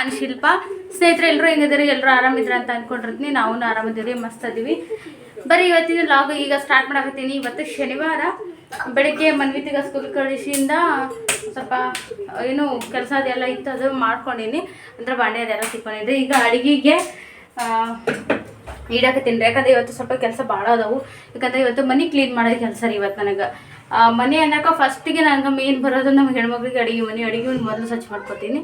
ನಾನು ಶಿಲ್ಪ. ಸ್ನೇಹಿತರೆ ಎಲ್ಲರೂ ಹೆಂಗಿದ್ದೀರಿ? ಎಲ್ಲರೂ ಆರಾಮಿದ್ರೆ ಅಂತ ಅನ್ಕೊಂಡಿರ್ತೀನಿ. ನಾವು ಆರಾಮಿದ್ದೀವಿ, ಮಸ್ತ್ ಅದೀವಿ ಬರೀ ಇವತ್ತಿನ ಲಾಗ್ ಈಗ ಸ್ಟಾರ್ಟ್ ಮಾಡಕತ್ತೀನಿ. ಇವತ್ತು ಶನಿವಾರ. ಬೆಳಿಗ್ಗೆ ಮನ್ವಿತಿಗ ಸ್ಕೂಲ್ ಕಳಿಸಿಂದ ಸ್ವಲ್ಪ, ಏನು ಕೆಲಸ ಅದೆಲ್ಲ ಇತ್ತು, ಅದು ಮಾಡ್ಕೊಂಡೀನಿ. ಅಂದ್ರೆ ಬಾಂಡೆ ಅದೆಲ್ಲ ತಿಕ್ಕೊಂಡಿದ್ದೆ. ಈಗ ಅಡುಗೆಗೆ ಇಡಕತ್ತೀನಿ ಯಾಕಂದ್ರೆ ಇವತ್ತು ಸ್ವಲ್ಪ ಕೆಲಸ ಭಾಳ ಅದಾವು. ಯಾಕಂದ್ರೆ ಇವತ್ತು ಮನೆ ಕ್ಲೀನ್ ಮಾಡೋದು ಕೆಲಸ ರೀ ಇವತ್ತು ನನಗೆ. ಮನೆ ಅನ್ನಕ ಫಸ್ಟಿಗೆ ನನಗೆ ಮೇನ್ ಬರೋದು ನಮ್ಮ ಹೆಣ್ಮಕ್ಳಿಗೆ ಅಡುಗೆ ಮನೆ. ಅಡುಗೆ ಮೊದಲು ಸ್ವಚ್ಛ ಮಾಡ್ಕೊತೀನಿ.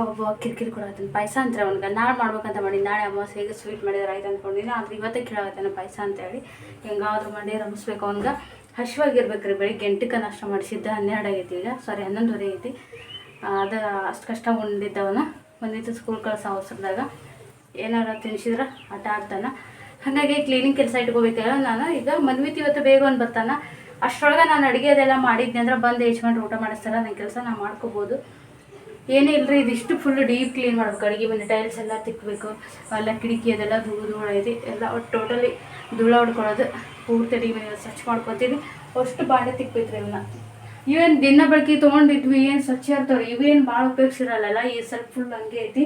ಒಬ್ಬ ಕಿರಿಕಿರಿ ಕೊಡತ್ತೀನಿ ಪಾಯಸ ಅಂತಾರೆ ಅವ್ನಿಗೆ. ನಾಳೆ ಮಾಡ್ಬೇಕಂತ ಮಾಡಿ ನಾಳೆ ಅಮಾವಾಸ್ಯೆಗೆ ಸ್ವೀಟ್ ಮಾಡಿದ್ರೆ ಆಯ್ತು ಅಂದ್ಕೊಂಡಿಲ್ಲ ಆದ್ರೆ ಇವತ್ತೇ ಕೇಳಾಗತ್ತಾನೆ ಪಾಯಸ ಅಂತೇಳಿ ಹೆಂಗಾದ್ರೂ ಮಾಡಿ ರಮಿಸ್ಬೇಕು. ಅವ್ನಿಗೆ ಹಶ್ವಾಗಿರ್ಬೇಕು ರೀ ಬೆಳಿಗ್ಗೆ ಎಂಟಕ್ಕೆ ನಾಷ್ಟ ಮಾಡಿಸಿದ್ದ ಹನ್ನೆರಡು ಆಗೈತಿ ಈಗ. ಸಾರಿ ಹನ್ನೊಂದುವರೆ ಐತಿ ಅದು ಅಷ್ಟು ಕಷ್ಟ ಉಂಡಿದ್ದವನ. ಬಂದಿತ್ತು ಸ್ಕೂಲ್ ಕಳ್ಸೋ ಅವಸರದಾಗ ಏನಾರ ತಿನ್ಸಿದ್ರೆ ಆಟ ಆಡ್ತಾನೆ. ಹಾಗಾಗಿ ಕ್ಲೀನಿಂಗ್ ಕೆಲಸ ಇಟ್ಕೋಬೇಕಲ್ಲ ನಾನು, ಈಗ ಮನ್ವಿತ್ ಇವತ್ತು ಬೇಗ ಒಂದು ಬರ್ತಾನ. ಅಷ್ಟರೊಳಗೆ ನಾನು ಅಡುಗೆ ಅದೆಲ್ಲ ಮಾಡಿದ್ನಿ ಅಂದ್ರೆ ಬಂದು ಹೆಚ್ಕೊಂಡು ಊಟ ಮಾಡಿಸ್ತಾರ. ನನ್ನ ಕೆಲಸ ನಾನು ಮಾಡ್ಕೋಬೋದು. ಏನೇ ಇಲ್ಲರಿ ಇದಿಷ್ಟು ಫುಲ್ ಡೀಪ್ ಕ್ಲೀನ್ ಮಾಡ್ಬೇಕು ಅಡುಗೆ ಮನೆ ಟೈಲ್ಸ್ ಎಲ್ಲ ತಿಕ್ಕಬೇಕು ಎಲ್ಲ ಕಿಟಕಿ ಅದೆಲ್ಲ ಧೂಳು ಧೂಳು ಐತಿ ಎಲ್ಲ ಒಟ್ಟು ಟೋಟಲಿ ಧೂಳ ಹೊಡ್ಕೊಳ್ಳೋದು. ಪೂರ್ತಿ ಅಡುಗೆ ಮನೆ ಸ್ವಚ್ಛ ಮಾಡ್ಕೊತೀವಿ ಅಷ್ಟು ಬಾಂಡೆ ತಿಕ್ಬೇಕ್ರಿ ಇವನ್ನ ಇವೇನು ದಿನ ಬಳಕೆ ತೊಗೊಂಡಿದ್ವಿ, ಏನು ಸ್ವಚ್ಛ ಇರ್ತವ್ರಿ, ಇವೇನು ಭಾಳ ಉಪಯೋಗಿಸಿರಲ್ಲ ಈ ಸ್ವಲ್ಪ ಫುಲ್ ಹಂಗೆ ಐತಿ.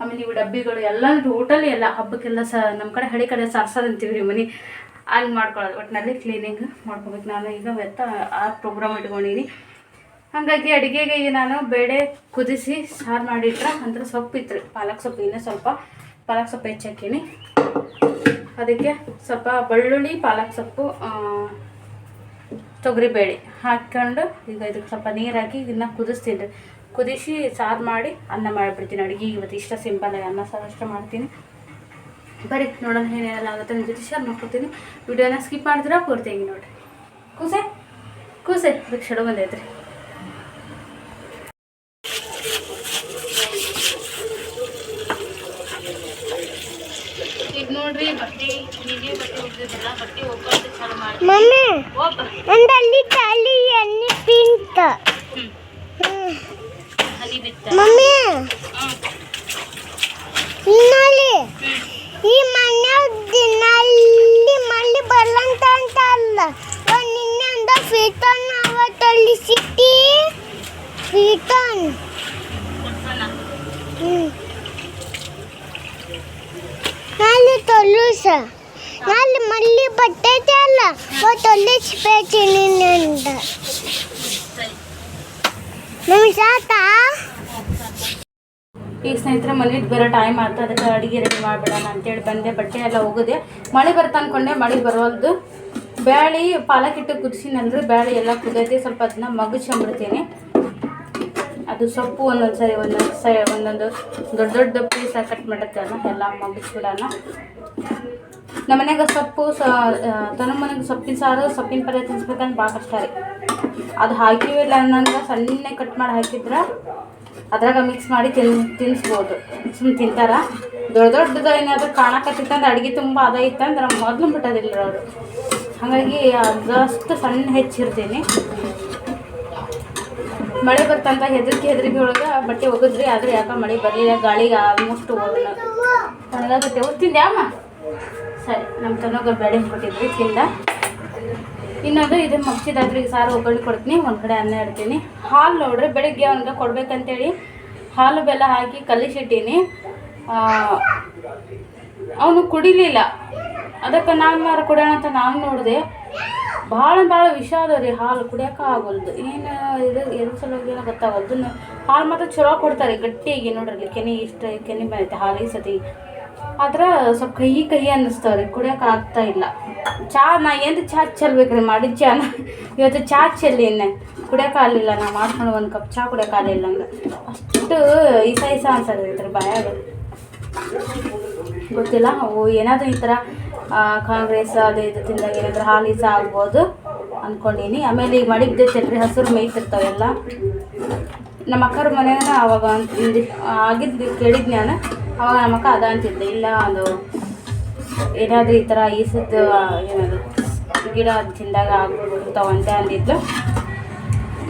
ಆಮೇಲೆ ಇವು ಡಬ್ಬಿಗಳು, ಎಲ್ಲ ಟೋಟಲಿ ಎಲ್ಲ ಹಬ್ಬಕ್ಕೆಲ್ಲ ಸ ನಮ್ಮ ಕಡೆ ಹಳೆ ಕಡೆ ಸಾರ್ಸೋದು ಅಂತೀವಿ ರೀ ಮನೆ. ಅಲ್ಲಿ ಮಾಡ್ಕೊಳ್ಳೋದು. ಒಟ್ಟಿನಲ್ಲಿ ಕ್ಲೀನಿಂಗ್ ಮಾಡ್ಕೋಬೇಕು. ನಾನು ಈಗ ವೆತ್ತ ಆ ಪ್ರೋಗ್ರಾಮ್ ಇಟ್ಕೊಂಡಿನಿ ಹಾಗಾಗಿ ಅಡುಗೆಗೆ ನಾನು ಬೇಳೆ ಕುದಿಸಿ ಸಾರು ಮಾಡಿಟ್ರೆ ಅಂದ್ರೆ ಸೊಪ್ಪು ಇತ್ತು ರೀ ಪಾಲಕ್ ಸೊಪ್ಪು ಇನ್ನೂ ಸ್ವಲ್ಪ. ಪಾಲಕ್ ಸೊಪ್ಪು ಹೆಚ್ಚಾಕೀನಿ. ಅದಕ್ಕೆ ಸ್ವಲ್ಪ ಬೆಳ್ಳುಳ್ಳಿ, ಪಾಲಕ್ ಸೊಪ್ಪು ತೊಗರಿಬೇಳೆ ಹಾಕ್ಕೊಂಡು ಈಗ ಇದಕ್ಕೆ ಸ್ವಲ್ಪ ನೀರು ಹಾಕಿ ಇದನ್ನ ಕುದಿಸ್ತೀನಿ. ಕುದಿಸಿ ಸಾರು ಮಾಡಿ ಅನ್ನ ಮಾಡಿಬಿಡ್ತೀನಿ ಅಡುಗೆ ಇವತ್ತು ಇಷ್ಟ ಸಿಂಪಲ್ ಅನ್ನ ಸಾರು ಅಷ್ಟು ಮಾಡ್ತೀನಿ. ಬರೀ ನೋಡೋಣ ಏನೇನೆಲ್ಲ ಆಗುತ್ತೆ ನಿಮ್ಮ ಜೊತೆ ಶೇರ್ ಮಾಡ್ಕೊತೀನಿ ವಿಡಿಯೋನ ಸ್ಕಿಪ್ ಮಾಡಿದ್ರೆ ಕೂರ್ತೀನಿ ನೋಡಿರಿ. ಕೂಸೆ? ಕೂಸೆ. ಅದಕ್ಕೆ ಶೆಡು ಬಂದೈತ್ರಿ ಈಗ ನೋಡ್ರಿ ಬಟ್ಟೆ ಹೀಗೆ ಬಟ್ಟೆ ಹೋಗ್ತಿದ್ದಲ್ಲ ಬಟ್ಟೆ ಹೋಗೋದು ಚಾಲು ಮಾಡಿ. ಮಮ್ಮಿ ಒಬ್ಬ. ಒಂದಲ್ಲಿ ತಲಿ ಎಣ್ಣೆ ಪಿಂತ ಹನಿ ಬಿತ್ತ. ಮಮ್ಮಿ. ಇನ್ನಲ್ಲಿ ಈ ಮನೆ ದಿನಲ್ಲಿ ಮಲ್ಲಿ ಬರ್ಲಂತ ಅಂತ ಅಲ್ಲ. ನಿನ್ನೆ ಅಂದ ಫೀಟನ್ ಅವತ್ತಲ್ಲಿ ಸಿಟ್ಟಿ ಫೀಟನ್. ನಲ್ಲಿ ತೊಲುಸ ನಲ್ಲಿ ಮಲ್ಲಿ ಬಟ್ಟೆ ಅಲ್ಲ ತೊಲಿಸ್ಬೇಕು ನಿನ್ನೆ ಅಂತ. ನಮ್ಗೆ ಸಾಕಾ? ಈಗ ಸ್ನೇಹಿತರೆ ಮನೆಗೆ ಬರೋ ಟೈಮ್ ಆಯ್ತು ಅದಕ್ಕೆ ಅಡುಗೆ ರೆಡಿ ಮಾಡಿಬಿಡೋಣ ಅಂತೇಳಿ ಬಂದೆ. ಬಟ್ಟೆ ಎಲ್ಲ ಹೋಗಿದೆ. ಮಳೆ ಬರ್ತಾ ಅಂದ್ಕೊಂಡೆ ಮಳೆ ಬರೋಲ್ದು. ಬ್ಯಾಳಿ, ಪಾಲಕ್ ಇಟ್ಟು ಕುದಿಸಿನಲ್ರಿ ಬ್ಯಾಳಿ ಎಲ್ಲ ಕುದೈತಿ. ಸ್ವಲ್ಪ ಅದನ್ನ ಮಗುಚ್ಕೊಂಡ್ಬಿಡ್ತೀನಿ ಅದು ಸೊಪ್ಪು ಒಂದೊಂದು ಸರಿ, ಒಂದೊಂದು ಸ ಒಂದೊಂದು ದೊಡ್ಡ ದೊಡ್ಡ ಪೀಸ್ ಕಟ್ ಮಾಡಿರ್ತೇವಲ್ಲ ಎಲ್ಲ ಮಗುಚ್ಬಿಡೋಣ ನಮ್ಮ ಮನೆಯಾಗ ಸೊಪ್ಪು, ಸ ತನ್ನ ಮನೆಗೆ ಸೊಪ್ಪಿನ ಸಾರು, ಸೊಪ್ಪಿನ ಪಲ್ಯ ತಿನ್ಸ್ಬೇಕಂದ್ರೆ ಭಾಳ ಕಷ್ಟ ರೀ. ಅದು ಹಾಕಿವಿಲ್ಲ ಅನ್ನಂಗೆ ಸಣ್ಣ ಕಟ್ ಮಾಡಿ ಹಾಕಿದ್ರೆ ಅದ್ರಾಗ ಮಿಕ್ಸ್ ಮಾಡಿ ತಿನ್ ತಿನ್ನಿಸ್ಬೋದು ಸುಮ್ಮನೆ ತಿಂತಾರ. ದೊಡ್ಡ ದೊಡ್ಡದು ಏನಾದರೂ ಕಾಣಕತ್ತಿತ್ತಂದ್ರೆ ಅಡುಗೆ ತುಂಬ ಅದ ಇತ್ತಂದ್ರೆ ಮೊದಲು ಬಿಟ್ಟೋದಿಲ್ಲ ಅವರು. ಹಾಗಾಗಿ ಅದಷ್ಟು ಸಣ್ಣ ಹೆಚ್ಚಿರ್ತೀನಿ. ಮಳೆ ಬರ್ತಂತ ಹೆದರಿಕೆ ಹೆದರಿಕೆ ಒಳಗೆ ಬಟ್ಟೆ ಒಗದ್ರಿ, ಆದ್ರೆ ಯಾಕ ಮಳೆ ಬರಲಿಲ್ಲ ಗಾಳಿಗೆ ಆಲ್ಮೋಸ್ಟ್ ಹೋಗಲ್ಲ. ಬಟ್ಟೆ ಓದ್ತಿದ್ದೆ ಅಮ್ಮ? ಸರಿ ನಮ್ಮ ತನಗ ಬೇಳೆ ಕೊಟ್ಟಿದ್ವಿ ತಿಂದ. ಇನ್ನೊಂದು ಇದು ಮಗ್ಸಿದಾದ್ರಿಗೆ ಸಾರು ಒಗ್ಗರಣೆ ಕೊಡ್ತೀನಿ, ಒಂದು ಕಡೆ ಅನ್ನ ಇಡ್ತೀನಿ. ಹಾಲು ನೋಡ್ರಿ, ಬೆಳಿಗ್ಗೆ ಅವ್ನಿಗೆ ಕೊಡ್ಬೇಕಂತೇಳಿ. ಹಾಲು ಬೆಲ್ಲ ಹಾಕಿ ಕಲಿಸಿಟ್ಟೀನಿ. ಅವನು ಕುಡಿಲಿಲ್ಲ. ಅದಕ್ಕೆ ನಾನು ಕುಡಿಯೋಣ ಅಂತ ನಾನು ನೋಡಿದೆ. ಭಾಳ ಭಾಳ ವಿಷ ಅದ ರೀ ಹಾಲು, ಕುಡಿಯೋಕೆ ಆಗೋಲ್ದು. ಏನು ಇದು ಎರಡು ಸಲ ಏನೋ ಗೊತ್ತಾಗೋದು ಹಾಲು ಮಾತ್ರ ಚಲೋ ಕೊಡ್ತಾರೆ ಗಟ್ಟಿಯಾಗಿ ನೋಡ್ರಿ ಕೆನೆ ಇಷ್ಟು, ಕೆನೆ ಬರುತ್ತೆ ಹಾಲು ಸತಿ. ಆದ್ರೆ ಸ್ವಲ್ಪ ಕಹಿ ಕಹಿ ಅನ್ನಿಸ್ತಾವ್ರಿ ಕುಡಿಯೋಕೆ ಆಗ್ತಾ ಇಲ್ಲ. ಚಾ, ನಾ ಏನು ಚಾ ಚೆಲ್ಬೇಕ್ರಿ ಮಾಡಿದ ನಾ ಇವತ್ತು ಚಾ ಚೆಲ್ಲಿ ಕುಡಿಯೋಕೆ ಆಗಲಿಲ್ಲ, ನಾ ಮಾಡ್ಕೊಂಡು ಒಂದು ಕಪ್ ಚಾ ಕುಡಿಯೋಕೆ ಆಗಲಿಲ್ಲ ಅಂದ್ರೆ ಅಷ್ಟು ಇಸ ಇಸ ಅನ್ಸತ್ತೈತ್ರಿ ಬಾಯಾಗ. ಗೊತ್ತಿಲ್ಲ, ಓ ಏನಾದರೂ ಈ ಥರ ಕಾಂಗ್ರೆಸ್ ಅದು ಇದು ತಿಂದಾಗ ಏನಾದರೂ ಹಾಲು ಸಹ ಆಗ್ಬೋದು ಅಂದ್ಕೊಂಡೀನಿ ಆಮೇಲೆ ಈಗ ಮಡಿಗ್ದೈತಲ್ರಿ ಹಸಿರು ಮೇಯ್ತಿರ್ತಾವೆಲ್ಲ ನಮ್ಮ ಅಕ್ಕರ ಮನೆಯಾಗ ಅವಾಗ ಆಗಿದ್ದು ಕೇಳಿದ್ ನಾನು. ಅವಾಗ ನಮ್ಮ ಅಕ್ಕ ಅದ ಅಂತಿದ್ದೆ ಇಲ್ಲ ಅದು ಏನಾದರೂ ಈ ಥರ ಈಸದ್ದು ಏನದು, ಗಿಡ ತಿಂದಾಗ ಆಗ್ಬಿಡ್ತಾವಂತೆ ಅಂದಿದ್ಲು.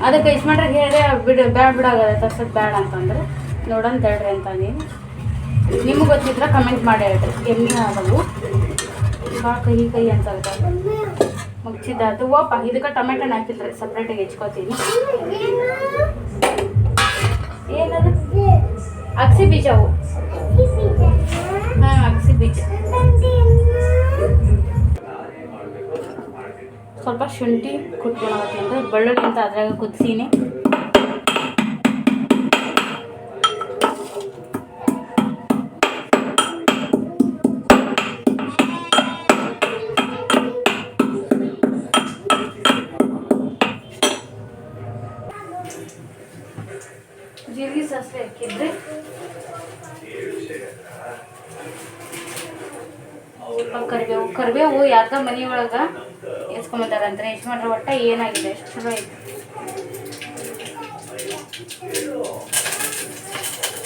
ಅದಕ್ಕೆ ಯಜಮಾನ್ರಿಗೆ ಹೇಳಿದೆ, ಬಿಡು ಬೇಡ ಬಿಡಾಗತ್ತೆ ತರ್ಸೋದು ಬೇಡ ಅಂತಂದ್ರೆ. ನೋಡೋಣ ಹೇಳ್ರಿ ಅಂತ ನೀನು ನಿಮಗೆ ಗೊತ್ತಿದ್ರೆ ಕಮೆಂಟ್ ಮಾಡಿ ಹೇಳ್ರಿ. ಎಮ್ಮೆ ಭಾಳ ಕಹಿ ಕಹಿ ಅಂತ ಅದು ಓಪ ಇದಕ್ಕೆ ಟೊಮೆಟೊನ ಹಾಕಿಲ್ರಿ ಸಪ್ರೇಟಾಗಿ ಹೆಚ್ಕೋತೀನಿ. ಏನದು? ಅಗಸಿ ಬೀಜ ಅವು ಹಾಂ, ಅಗಸಿ ಬೀಜ. ಸ್ವಲ್ಪ ಶುಂಠಿ ಕುಟ್ಕೊಳಕತ್ತೀನಿ ಬೆಳ್ಳುಳ್ಳಿ ಅಂತ ಅದ್ರಾಗ ಕುದಿಸೀನಿ. ಸ್ವಲ್ಪ ಕರಿಬೇವು ಕರಿಬೇವು ಯಾಕ ಮನಿ ಒಳಗ ಎಸ್ಕೊಂಬಂದಾರಂದ್ರೆ ಎಷ್ಟು ಮಾಡ್ರೆ ಒಟ್ಟ ಏನಾಗಿದೆ? ಎಷ್ಟು ಚಲೋ ಐತಿ?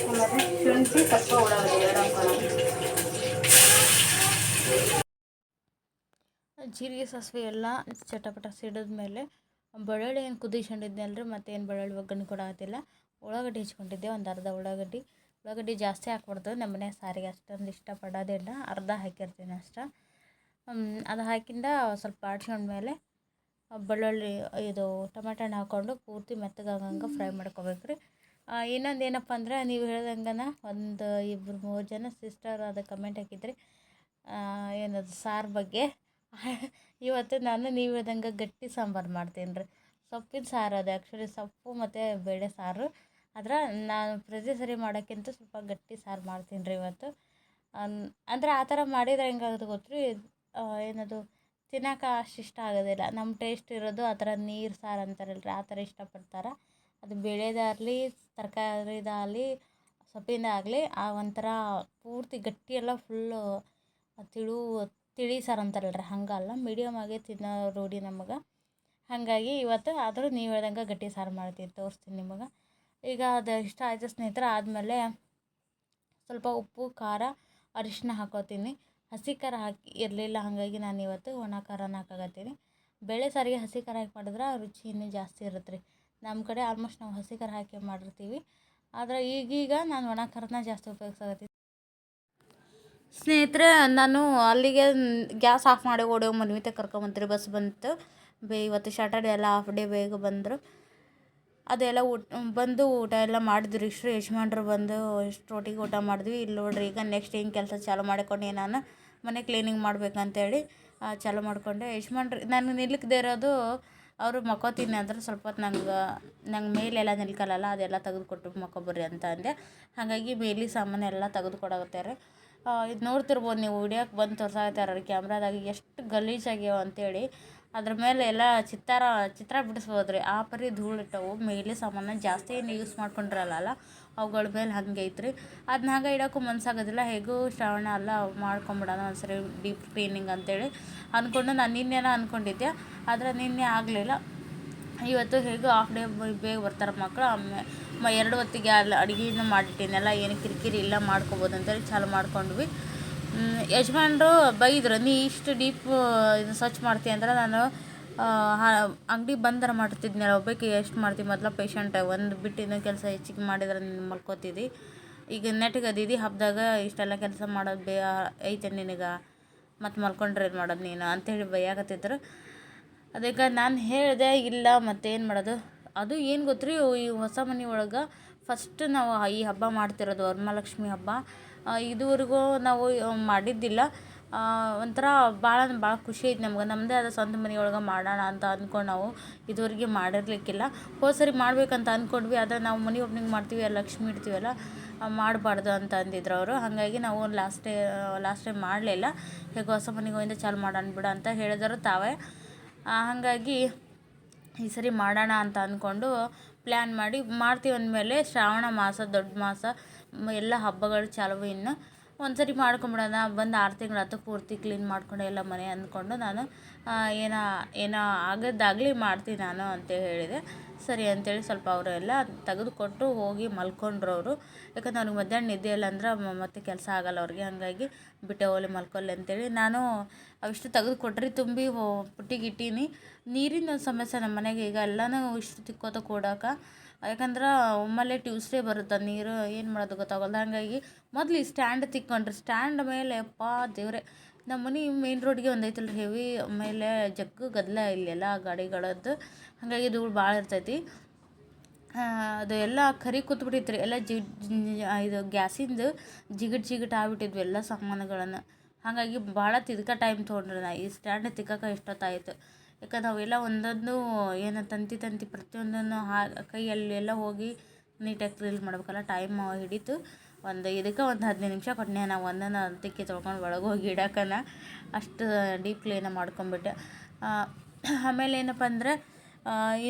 ಆಮೇಲೆ ಶುಂಠಿ ಸ್ವಲ್ಪ ಉಳ್ಳಾಗಡ್ಡಿ ಜೀರಿಗೆ ಸಾಸಿವೆ ಎಲ್ಲ ಚಟಪಟ ಸಿಡಿದ ಮೇಲೆ ಬೆಳ್ಳುಳ್ಳಿ ಏನು ಕುದಿಸ್ಕೊಂಡಿದ್ನಲ್ರಿ ಮತ್ತೇನು ಬೆಳ್ಳುಳ್ಳಿ ಒಗ್ಗರಣೆ ಕೊಡಾತಿಲ್ಲ ಉಳ್ಳಾಗಡ್ಡಿ ಹೆಚ್ಕೊಂಡಿದ್ದೆ, ಒಂದು ಅರ್ಧ ಉಳ್ಳಾಗಡ್ಡಿ. ಉಳ್ಳಾಗಡ್ಡಿ ಜಾಸ್ತಿ ಹಾಕ್ಬಾರ್ದು, ನಮ್ಮ ಮನೆ ಸಾರಿಗೆ ಅಷ್ಟೊಂದು ಇಷ್ಟಪಡೋದಿಲ್ಲ, ಅರ್ಧ ಹಾಕಿರ್ತೀನಿ ಅಷ್ಟ. ಅದು ಹಾಕಿಂದ ಸ್ವಲ್ಪ ಆಡ್ಸ್ಕೊಂಡ್ಮೇಲೆ ಬೆಳ್ಳುಳ್ಳಿ, ಇದು ಟೊಮೆಟೊ ಹಣ್ಣು ಹಾಕ್ಕೊಂಡು ಪೂರ್ತಿ ಮೆತ್ತಗಾಗಂಗೆ ಫ್ರೈ ಮಾಡ್ಕೋಬೇಕು ರೀ. ಇನ್ನೊಂದು ಏನಪ್ಪ ಅಂದ್ರೆ ನೀವು ಹೇಳ್ದಂಗನ ಒಂದು ಇಬ್ಬರು ಮೂರು ಜನ ಸಿಸ್ಟರ್ ಅದು ಕಮೆಂಟ್ ಹಾಕಿದ್ರಿ. ಏನದು ಸಾರು ಬಗ್ಗೆ. ಇವತ್ತು ನಾನು ನೀವು ಹೇಳ್ದಂಗೆ ಗಟ್ಟಿ ಸಾಂಬಾರು ಮಾಡ್ತೀನಿ ರೀ ಸೊಪ್ಪಿನ ಸಾರು ಅದು ಆ್ಯಕ್ಚುಲಿ ಸೊಪ್ಪು ಮತ್ತು ಬೇಳೆ ಸಾರು. ಆದ್ರೆ ನಾನು ಪ್ರತಿ ಸರಿ ಮಾಡೋಕ್ಕಿಂತ ಸ್ವಲ್ಪ ಗಟ್ಟಿ ಸಾರು ಮಾಡ್ತೀನಿ ರೀ ಇವತ್ತು. ಅಂದರೆ ಆ ಥರ ಮಾಡಿದ್ರೆ ಹೆಂಗಾಗುತ್ತೆ ಗೊತ್ತು ರೀ ಏನದು, ತಿನ್ನೋಕೆ ಅಷ್ಟು ಇಷ್ಟ ಆಗೋದಿಲ್ಲ. ನಮ್ಮ ಟೇಸ್ಟ್ ಇರೋದು ಆ ಥರ ನೀರು ಸಾರು ಅಂತಾರಲ್ರಿ, ಆ ಥರ ಇಷ್ಟಪಡ್ತಾರೆ. ಅದು ಬೇಳೆದಾಗಲಿ ತರಕಾರಿದಾಗಲಿ ಸೊಪ್ಪಿಂದಾಗಲಿ ಆ ಒಂಥರ ಪೂರ್ತಿ ಗಟ್ಟಿಯೆಲ್ಲ ಫುಲ್ಲು ತಿಳು, ತಿಳಿ ಸಾರು ಅಂತಾರಲ್ರಿ, ಹಂಗಲ್ಲ. ಮೀಡಿಯಮ್ ಆಗಿ ತಿನ್ನೋ ರೂಢಿ ನಮಗೆ. ಹಾಗಾಗಿ ಇವತ್ತು ಆದರೂ ನೀವು ಹೇಳ್ದಂಗೆ ಗಟ್ಟಿ ಸಾರು ಮಾಡ್ತೀನಿ ತೋರಿಸ್ತೀನಿ ನಿಮಗೆ. ಈಗ ಅದು ಇಷ್ಟ ಆಯಿತು ಸ್ನೇಹಿತರೆ, ಆದಮೇಲೆ ಸ್ವಲ್ಪ ಉಪ್ಪು, ಖಾರ ಅರಿಶಿನ ಹಾಕೋತೀನಿ. ಹಸಿ ಖಾರ ಹಾಕಿ ಇರಲಿಲ್ಲ, ಹಾಗಾಗಿ ನಾನು ಇವತ್ತು ಒಣ ಖಾರನ ಹಾಕಾಕತ್ತೀನಿ. ಬೇಳೆ ಸಾರಿಗೆ ಹಸಿ ಖಾರ ಹಾಕಿ ಮಾಡಿದ್ರೆ ರುಚಿ ಇನ್ನೂ ಜಾಸ್ತಿ ಇರುತ್ತೆ ರೀ ನಮ್ಮ ಕಡೆ ಆಲ್ಮೋಸ್ಟ್ ನಾವು ಹಸಿ ಖಾರ ಹಾಕಿ ಮಾಡಿರ್ತೀವಿ. ಆದರೆ ಈಗೀಗ ನಾನು ಒಣ ಖಾರನ ಜಾಸ್ತಿ ಉಪಯೋಗಿಸಾಕತ್ತೀನಿ. ಸ್ನೇಹಿತರೆ, ನಾನು ಅಲ್ಲಿಗೆ ಗ್ಯಾಸ್ ಆಫ್ ಮಾಡಿ ಓಡೋ ಮನ್ವಿತೆ ಕರ್ಕೊಂಬಂತ್ರಿ ಬಸ್ ಬಂತು. ಬೇ, ಇವತ್ತು ಸ್ಯಾಟರ್ಡೆ ಎಲ್ಲ ಹಾಫ್ ಡೇ ಬೇಗ ಬಂದರು. ಅದೆಲ್ಲ ಊಟ ಬಂದು ಊಟ ಎಲ್ಲ ಮಾಡಿದ್ರು ಇಷ್ಟು ಯಜಮಾನ್ರು ಬಂದು ಇಷ್ಟೊಟ್ಟಿಗೆ ಊಟ ಮಾಡಿದ್ವಿ. ಇಲ್ಲಿ ನೋಡ್ರಿ, ಈಗ ನೆಕ್ಸ್ಟ್ ಏನು ಕೆಲಸ ಚಾಲು ಮಾಡಿಕೊಂಡೆ ನಾನು, ಮನೆ ಕ್ಲೀನಿಂಗ್ ಮಾಡ್ಬೇಕಂತೇಳಿ ಚಾಲು ಮಾಡಿಕೊಂಡೆ. ಯಜಮಾನ್ರು, ನಾನು ನಿಲ್ಕದೇ ಇರೋದು, ಅವರು ಮಕ್ಕೋತೀನಿ ಅಂದ್ರೆ ಸ್ವಲ್ಪ ಹೊತ್ತು ನಂಗೆ ನಂಗೆ ಮೇಲೆಲ್ಲ ನಿಲ್ಕಲ್ಲಲ್ಲ, ಅದೆಲ್ಲ ತೆಗೆದುಕೊಟ್ಟು ಮಕ್ಕೊಬರ್ರಿ ಅಂತ ಅಂದೆ. ಹಾಗಾಗಿ ಮೇಲಿ ಸಾಮಾನು ಎಲ್ಲ ತೆಗೆದು ಇದು ನೋಡ್ತಿರ್ಬೋದು ನೀವು ವಿಡಿಯೋಕ್ಕೆ ಬಂದು ತೋರ್ಸಾಕತ್ತಾರ ಕ್ಯಾಮ್ರಾದಾಗ, ಎಷ್ಟು ಗಲೀಜಾಗ್ಯಾವ ಅಂತೇಳಿ. ಅದ್ರ ಮೇಲೆ ಎಲ್ಲ ಚಿತ್ತಾರ, ಚಿತ್ರ ಬಿಡಿಸ್ಬೋದು ರೀ ಆ ಪರಿ ಧೂಳು ಇಟ್ಟವು. ಮೇಲೆ ಸಾಮಾನು ಜಾಸ್ತಿ ಏನು ಯೂಸ್ ಮಾಡ್ಕೊಂಡಿರಲ್ಲ ಅವುಗಳ ಮೇಲೆ ಹಂಗೆ ಐತ್ರಿ. ಅದನ್ನ ಹಂಗೆ ಇಡೋಕ್ಕೂ ಮನಸ್ಸಾಗೋದಿಲ್ಲ ಹೇಗೂ ಶ್ರಾವಣ ಅಲ್ಲ ಮಾಡ್ಕೊಂಬಿಡೋಣ ಒಂದ್ಸರಿ ಡೀಪ್ ಕ್ಲೀನಿಂಗ್ ಅಂತೇಳಿ ಅಂದ್ಕೊಂಡು ನಾನು ನಿನ್ನೆನ ಅಂದ್ಕೊಂಡಿದ್ದೆ ಆದರೆ ನಿನ್ನೆ ಆಗಲಿಲ್ಲ. ಇವತ್ತು ಹೇಗೂ ಹಾಫ್ ಡೇ ಬೇಗ ಬರ್ತಾರೆ ಮಕ್ಕಳು ಆಮೇಲೆ ಮ, ಎರಡು ಹೊತ್ತಿಗೆ ಅಲ್ಲಿ ಅಡುಗೆಯನ್ನು ಮಾಡಿಟ್ಟಿನೆಲ್ಲ ಏನು ಕಿರಿಕಿರಿ ಇಲ್ಲ ಮಾಡ್ಕೊಬೋದು ಅಂತೇಳಿ ಚಾಲು ಮಾಡ್ಕೊಂಡ್ವಿ. ಯಜಮಾನ್ರು ಬೈದರು ನೀ ಇಷ್ಟು ಡೀಪ್ ಇದು ಸ್ವಚ್ಛ ಮಾಡ್ತೀಯ? ಅಂದ್ರೆ ನಾನು ಅಂಗಡಿ ಬಂದರ ಮಾಡ್ತಿದ್ನಲ್ಲ ಒಬ್ಬಕ್ಕೆ ಎಷ್ಟು ಮಾಡ್ತೀವಿ ಮೊದಲ ಪೇಷಂಟ್ ಒಂದು ಬಿಟ್ಟು ಇನ್ನೊಂದು ಕೆಲಸ ಹೆಚ್ಚಿಗೆ ಮಾಡಿದ್ರೆ ನೀನು ಮಲ್ಕೋತಿದ್ದಿ ಈಗ ನೆಟ್ಟಿಗೆ ಅದಿದ್ದು ಹಬ್ಬದಾಗ ಇಷ್ಟೆಲ್ಲ ಕೆಲಸ ಮಾಡೋದು ಬೇ ಐತೆ ನಿನಗೆ. ಮತ್ತು ಮಲ್ಕೊಂಡ್ರೆ ಏನು ಮಾಡೋದು ನೀನು? ಅಂತೇಳಿ ಬೈಯಾಕತ್ತಿದ್ರು ಅದಕ್ಕೆ ನಾನು ಹೇಳಿದೆ, ಇಲ್ಲ ಮತ್ತೇನು ಮಾಡೋದು? ಅದು ಏನು ಗೊತ್ತು ರೀ ಈ ಹೊಸ ಮನೆ ಒಳಗೆ ಫಸ್ಟ್ ನಾವು ಈ ಹಬ್ಬ ಮಾಡ್ತಿರೋದು, ವರಮಹಾಲಕ್ಷ್ಮಿ ಹಬ್ಬ. ಇದುವರೆಗೂ ನಾವು ಮಾಡಿದ್ದಿಲ್ಲ. ಒಂಥರ ಭಾಳ ಭಾಳ ಖುಷಿ ಐತೆ ನಮ್ಗೆ. ನಮ್ಮದೇ ಆದ ಸ್ವಂತ ಮನೆಯೊಳಗೆ ಮಾಡೋಣ ಅಂತ ಅಂದ್ಕೊಂಡು ನಾವು ಇದುವರೆಗೆ ಮಾಡಿರ್ಲಿಕ್ಕಿಲ್ಲ. ಹೋದ ಸರಿ ಮಾಡಬೇಕಂತ ಅಂದ್ಕೊಂಡ್ವಿ. ಆದರೆ ನಾವು ಮನೆ ಓಪ್ನಿಂಗ್ ಮಾಡ್ತೀವಿ ಲಕ್ಷ್ಮಿ ಇಡ್ತೀವಲ್ಲ ಮಾಡಬಾರ್ದು ಅಂತ ಅಂದಿದ್ರು ಅವರು. ಹಾಗಾಗಿ ನಾವು ಲಾಸ್ಟ್ ಡೇ ಲಾಸ್ಟ್ ಟೈಮ್ ಮಾಡಲಿಲ್ಲ. ಹೇಗೆ ಹೊಸ ಮನೆಗೆ ಹೋಯಿಂದ ಚಾಲು ಮಾಡೋಣ ಬಿಡು ಅಂತ ಹೇಳಿದರು ತಾವೇ. ಹಾಗಾಗಿ ಈ ಸರಿ ಮಾಡೋಣ ಅಂತ ಅಂದ್ಕೊಂಡು ಪ್ಲ್ಯಾನ್ ಮಾಡಿ, ಮಾಡ್ತೀವಿ ಅಂದಮೇಲೆ ಶ್ರಾವಣ ಮಾಸ, ದೊಡ್ಡ ಮಾಸ ಎಲ್ಲ ಹಬ್ಬಗಳು ಚಾಲುವು ಇನ್ನು ಒಂದು ಸರಿ ಮಾಡ್ಕೊಂಬಿಡೋಣ. ಬಂದು ಆರು ತಿಂಗಳಾತು ಪೂರ್ತಿ ಕ್ಲೀನ್ ಮಾಡ್ಕೊಂಡು ಎಲ್ಲ ಮನೆ ಅಂದ್ಕೊಂಡು ನಾನು ಏನೋ ಏನೋ ಆಗದ್ದಾಗಲಿ ಮಾಡ್ತೀನಿ ನಾನು ಅಂತ ಹೇಳಿದೆ. ಸರಿ ಅಂತೇಳಿ ಸ್ವಲ್ಪ ಅವರು ಎಲ್ಲ ತೆಗೆದುಕೊಟ್ಟು ಹೋಗಿ ಮಲ್ಕೊಂಡ್ರು ಅವರು ಯಾಕಂದ್ರೆ ಅವ್ರಿಗೆ ಮಧ್ಯಾಹ್ನ ನಿದ್ದೆ ಇಲ್ಲ ಅಂದ್ರೆ ಮತ್ತೆ ಕೆಲಸ ಆಗಲ್ಲ ಅವ್ರಿಗೆ. ಹಾಗಾಗಿ ಬಿಟ್ಟೆ ಹೋಗಲಿ ಮಲ್ಕೊಳ್ಳಿ ಅಂತೇಳಿ ನಾನು ಅವಿಷ್ಟು ತೆಗೆದು ಕೊಟ್ರಿ ತುಂಬಿ ಪುಟ್ಟಿಗಿಟ್ಟೀನಿ ನೀರಿನ ಸಮಸ್ಯೆ ನಮ್ಮ ಮನೆಗೆ. ಈಗ ಎಲ್ಲನೂ ಇಷ್ಟು ತಿಕ್ಕೋತ ಕೊಡೋಕೆ ಯಾಕಂದ್ರೆ ಒಮ್ಮೆಲೆ ಟ್ಯೂಸ್ಡೇ ಬರುತ್ತೆ, ನೀರು ಏನು ಮಾಡೋದು ಗೊತ್ತಾಗಲ್ಲ ಹಾಗಾಗಿ ಮೊದಲು ಈ ಸ್ಟ್ಯಾಂಡ್ ತಿಕ್ಕೊಂಡ್ರಿ. ಸ್ಟ್ಯಾಂಡ್ ಮೇಲೆ ಅಪ್ಪ ದೇವರೇ, ನಮ್ಮ ಮನೆ ಮೇನ್ ರೋಡ್ಗೆ ಒಂದು ಐತಲ್ಲ ಹೆವಿ ಆಮೇಲೆ ಜಗ್ಗು ಗದ್ದಲ ಇಲ್ಲೆಲ್ಲ ಗಾಡಿಗಳದ್ದು. ಹಾಗಾಗಿ ಧೂಳು ಭಾಳ ಇರ್ತೈತಿ. ಅದು ಎಲ್ಲ ಕರಿ ಕೂತ್ಬಿಟ್ಟಿತ್ತು ರೀ ಎಲ್ಲ ಜಿ, ಜಿ- ಇದು ಗ್ಯಾಸಿಂದು ಜಿಗಿಟ್ ಜಿಗಿಟ್ ಆಗ್ಬಿಟ್ಟಿದ್ವು ಎಲ್ಲ ಸಾಮಾನುಗಳನ್ನು. ಹಾಗಾಗಿ ಭಾಳ ತಿದ್ಕ ಟೈಮ್ ತೊಗೊಂಡ್ರಿ ನಾ. ಈ ಸ್ಟ್ಯಾಂಡ್ ತಿಕ್ಕಕ್ಕೆ ಎಷ್ಟೊತ್ತಾಯಿತು. ಯಾಕಂದ್ರೆ ಅವೆಲ್ಲ ಒಂದೊಂದು ಏನು ತಂತಿ ತಂತಿ ಪ್ರತಿಯೊಂದನ್ನು ಹಾ ಕೈಯಲ್ಲಿ ಎಲ್ಲ ಹೋಗಿ ನೀಟಾಗಿ ಕ್ಲೀನ್ ಮಾಡ್ಬೇಕಲ್ಲ ಟೈಮ್ ಹಿಡಿತು ಒಂದು ಇದಕ್ಕೆ ಒಂದು ಹದಿನೈದು ನಿಮಿಷ ಕೊಟ್ಟನೆ ನಾವು ಒಂದನ್ನು ತಿಕ್ಕಿ ತೊಳ್ಕೊಂಡು ಒಳಗೆ ಹೋಗಿ ಇಡಕ್ಕನ ಅಷ್ಟು ಡೀಪ್ ಕ್ಲೀನ ಮಾಡ್ಕೊಂಬಿಟ್ಟೆ. ಆಮೇಲೆ ಏನಪ್ಪ ಅಂದರೆ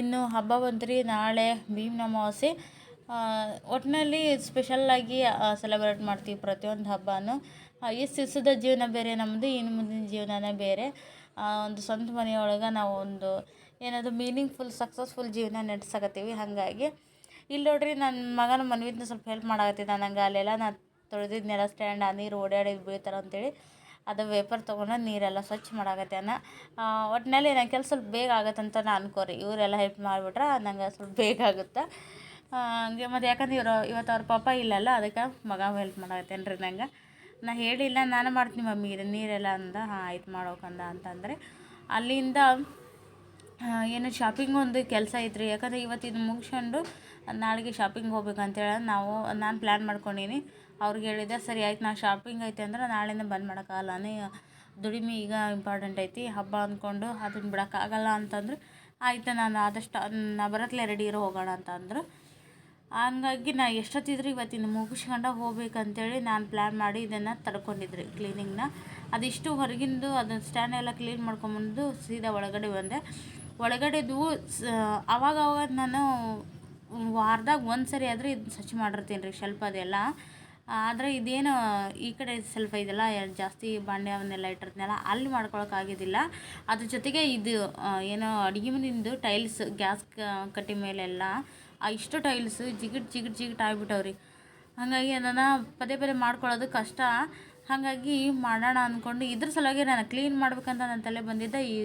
ಇನ್ನು ಹಬ್ಬ ಬಂತ್ರಿ ನಾಳೆ ಭೀಮ್ ಅಮಾವಾಸ್ಯೆ ಒಟ್ಟಿನಲ್ಲಿ ಸ್ಪೆಷಲ್ಲಾಗಿ ಸೆಲೆಬ್ರೇಟ್ ಮಾಡ್ತೀವಿ ಪ್ರತಿಯೊಂದು ಹಬ್ಬನೂ. ಈ ದಿವಸದ ಜೀವನ ಬೇರೆ, ನಮ್ಮದು ಇನ್ನು ಮುಂದಿನ ಜೀವನನೇ ಬೇರೆ. ಒಂದು ಸ್ವಂತ ಮನೆಯೊಳಗೆ ನಾವು ಒಂದು ಏನದು ಮೀನಿಂಗ್ಫುಲ್ ಸಕ್ಸಸ್ಫುಲ್ ಜೀವನ ನಡೆಸಕತ್ತೀವಿ. ಹಾಗಾಗಿ ಇಲ್ಲಿ ನೋಡ್ರಿ ನನ್ನ ಮಗನ ಮನ್ವಿದ್ನ ಸ್ವಲ್ಪ ಹೆಲ್ಪ್ ಮಾಡಕತ್ತಿದ್ದ ನಂಗೆ. ಅಲ್ಲೆಲ್ಲ ನಾನು ತೊಳೆದಿದ್ನೆಲ್ಲ ಸ್ಟ್ಯಾಂಡ್ ಆ ನೀರು ಓಡಾಡಿ ಬೀಳ್ತಾರೆ ಅಂತೇಳಿ ಅದು ವೇಪರ್ ತೊಗೊಂಡು ನೀರೆಲ್ಲ ಸ್ವಚ್ಛ ಮಾಡಾಕತ್ಯಾನ. ಒಟ್ಟಿನಲ್ಲಿ ನನ್ನ ಕೆಲಸ ಸ್ವಲ್ಪ ಬೇಗ ಆಗತ್ತಂತ ನಾನು ಅನ್ಕೋರಿ. ಇವರೆಲ್ಲ ಹೆಲ್ಪ್ ಮಾಡಿಬಿಟ್ರೆ ನಂಗೆ ಸ್ವಲ್ಪ ಬೇಗ ಆಗುತ್ತೆ. ಹಂಗೆ ಮತ್ತು ಯಾಕಂದ್ರೆ ಇವರು ಇವತ್ತು ಅವ್ರ ಪಾಪ ಇಲ್ಲಲ್ಲ, ಅದಕ್ಕೆ ಮಗ ಹೆಲ್ಪ್ ಮಾಡಾಕತ್ತೇನೆ ರೀ ನಂಗೆ. ನಾ ಹೇಳಿಲ್ಲ, ನಾನು ಮಾಡ್ತೀನಿ ಮಮ್ಮಿ, ಇದು ನೀರೆಲ್ಲ ಅಂದ, ಹಾಂ, ಆಯ್ತು ಮಾಡೋಕಂದ ಅಂತಂದರೆ, ಅಲ್ಲಿಂದ ಏನು ಶಾಪಿಂಗ್ ಒಂದು ಕೆಲಸ ಐತ್ರಿ, ಯಾಕಂದ್ರೆ ಇವತ್ತು ಇದು ಮುಗಿಸ್ಕೊಂಡು ನಾಳೆಗೆ ಶಾಪಿಂಗ್ ಹೋಗ್ಬೇಕಂತೇಳಿ ನಾವು, ನಾನು ಪ್ಲ್ಯಾನ್ ಮಾಡ್ಕೊಂಡೀನಿ. ಅವ್ರಿಗೆ ಹೇಳಿದೆ, ಸರಿ, ಆಯ್ತು, ನಾ ಶಾಪಿಂಗ್ ಐತೆ ಅಂದ್ರೆ ನಾಳೆನೇ ಬಂದ್ ಮಾಡೋಕ್ಕಾಗಲ್ಲ ದುಡಿಮೆ ಈಗ ಇಂಪಾರ್ಟೆಂಟ್ ಐತಿ, ಹಬ್ಬ ಅಂದ್ಕೊಂಡು ಅದನ್ನು ಬಿಡೋಕ್ಕಾಗಲ್ಲ ಅಂತಂದ್ರೆ, ಆಯಿತು, ನಾನು ಆದಷ್ಟು, ನಾ ಬರತ್ಲೆ ರೆಡಿ ಇರೋ, ಹೋಗೋಣ ಅಂತ ಅಂದರು ಹಂಗಾಗಿ ನಾ ಎಷ್ಟೊತ್ತಿದ್ರು ಇವತ್ತಿನ ಮುಗಿಸ್ಕೊಂಡ ಹೋಗ್ಬೇಕಂತೇಳಿ ನಾನು ಪ್ಲ್ಯಾನ್ ಮಾಡಿ ಇದನ್ನು ತಡ್ಕೊಂಡಿದ್ರಿ ಕ್ಲೀನಿಂಗ್ನ ಅದಿಷ್ಟು ಹೊರಗಿಂದು ಅದನ್ನ ಸ್ಟ್ಯಾಂಡ್ ಎಲ್ಲ ಕ್ಲೀನ್ ಮಾಡ್ಕೊಂಬಂದು ಸೀದಾ ಒಳಗಡೆ ಬಂದೆ. ಒಳಗಡೆದು ಸ ಅವಾಗ ಅವಾಗ ನಾನು ವಾರದಾಗ ಒಂದು ಸರಿ ಆದರೆ ಇದು ಸ್ವಚ್ಛ ಮಾಡಿರ್ತೀನಿ ರೀ ಸ್ವಲ್ಪ ಅದೆಲ್ಲ. ಆದರೆ ಇದೇನು ಈ ಕಡೆ ಸ್ವಲ್ಪ ಇದೆಲ್ಲ ಜಾಸ್ತಿ ಬಾಂಡೆ ಅವನ್ನೆಲ್ಲ ಇಟ್ಟಿರ್ತೀನಲ್ಲ ಅಲ್ಲಿ ಮಾಡ್ಕೊಳಕ್ಕಾಗಿದ್ದಿಲ್ಲ ಅದ್ರ ಜೊತೆಗೆ ಇದು ಏನೋ ಅಡುಗೆ ಮನೆಯಿಂದ ಟೈಲ್ಸ್ ಗ್ಯಾಸ್ ಕಟ್ಟಿ ಮೇಲೆಲ್ಲ ಇಷ್ಟು ಟೈಲ್ಸ್ ಜಿಗಿಟ್ ಜಿಗಿಟ್ ಜಿಗಿಟ್ ಆಗಿಬಿಟ್ಟವ್ರಿ. ಹಾಗಾಗಿ ಅದನ್ನು ಪದೇ ಪದೇ ಮಾಡ್ಕೊಳ್ಳೋದು ಕಷ್ಟ. ಹಾಗಾಗಿ ಮಾಡೋಣ ಅಂದ್ಕೊಂಡು ಇದ್ರ ಸಲುವಾಗಿ ನಾನು ಕ್ಲೀನ್ ಮಾಡ್ಬೇಕಂತ ನನ್ನ ತಲೆ ಬಂದಿದ್ದ ಈ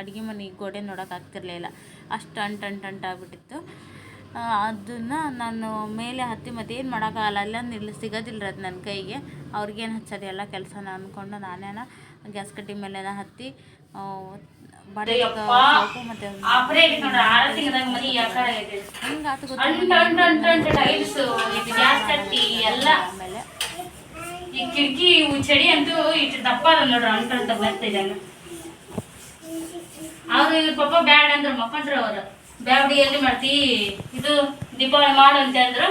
ಅಡುಗೆ ಮನೆ ಗೋಡೆ ನೋಡೋಕೆ ಆಗ್ತಿರ್ಲಿಲ್ಲ ಅಷ್ಟು ಅಂಟು ಅಂಟು ಆಗ್ಬಿಟ್ಟಿತ್ತು. ಅದನ್ನು ನಾನು ಮೇಲೆ ಹತ್ತಿ ಮತ್ತೆ ಏನು ಮಾಡೋಕ್ಕಾಗಲ್ಲ. ಅಲ್ಲ ನಿಲ್ ಸಿಗೋದಿಲ್ಲ ಅದು ನನ್ನ ಕೈಗೆ. ಅವ್ರಿಗೇನು ಹಚ್ಚೋದು ಎಲ್ಲ ಕೆಲಸನ ಅಂದ್ಕೊಂಡು ನಾನೇನ ಗ್ಯಾಸ್ ಕಟ್ಟಿ ಮೇಲೆನ ಹತ್ತಿ ಆಮೇಲೆ? ಈ ಕಿಟಕಿ ಚಡಿ ಅಂತೂ ಇಷ್ಟು ದಪ್ಪ ಅದ ನೋಡ್ರಿ ಅಂಟ ಅಂತ ಬರ್ತಿದೆ ಅವ್ರು ಇವ್ರ ಪಾಪ ಬ್ಯಾಡ ಅಂದ್ರು ಮಕ್ಕಂಡ್ರು ಅವ್ರು. ಬ್ಯಾಡಿ ಎಲ್ಲಿ ಮಾಡ್ತಿ? ಇದು ದೀಪಾವಳಿ ಮಾಡು ಅಂತ ಅಂದ್ರು.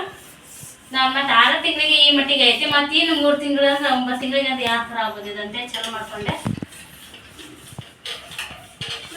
ನಾವು ಮತ್ತೆ ಆರು ತಿಂಗಳಿಗೆ ಈ ಮಟ್ಟಿಗೆ ಐತಿ ಮತ್ತೆ ಇನ್ನು ಮೂರು ತಿಂಗಳು ಅಂದ್ರೆ ಒಂಬತ್ತು ತಿಂಗಳಿಗೆ ಅದು ಯಾವ ಥರ ಆಗೋದಿದೆ ಅಂತ ಚಲೋ ಮಾಡ್ಕೊಂಡೆ ಮಮ್ಮಿ ಬಾಲ್ಯ ಓಪ ಹಾಂ ಎದಕ್ಕೆ ಬರ್ಲಿ ಎಲ್ಲಿ ಹೊಟ್ಟೆ ತಲ್ಲಿ ಚಾಲು ಅಲ್ಲ ಅದನ್ನು ನಾನು ಅದ್ರ ಮೇಲೆ ತಿನ್ನೋಲ್ಲ ಅಲ್ಲ ಹಾ ಆಯ್ತಾ ಹ್ಮ್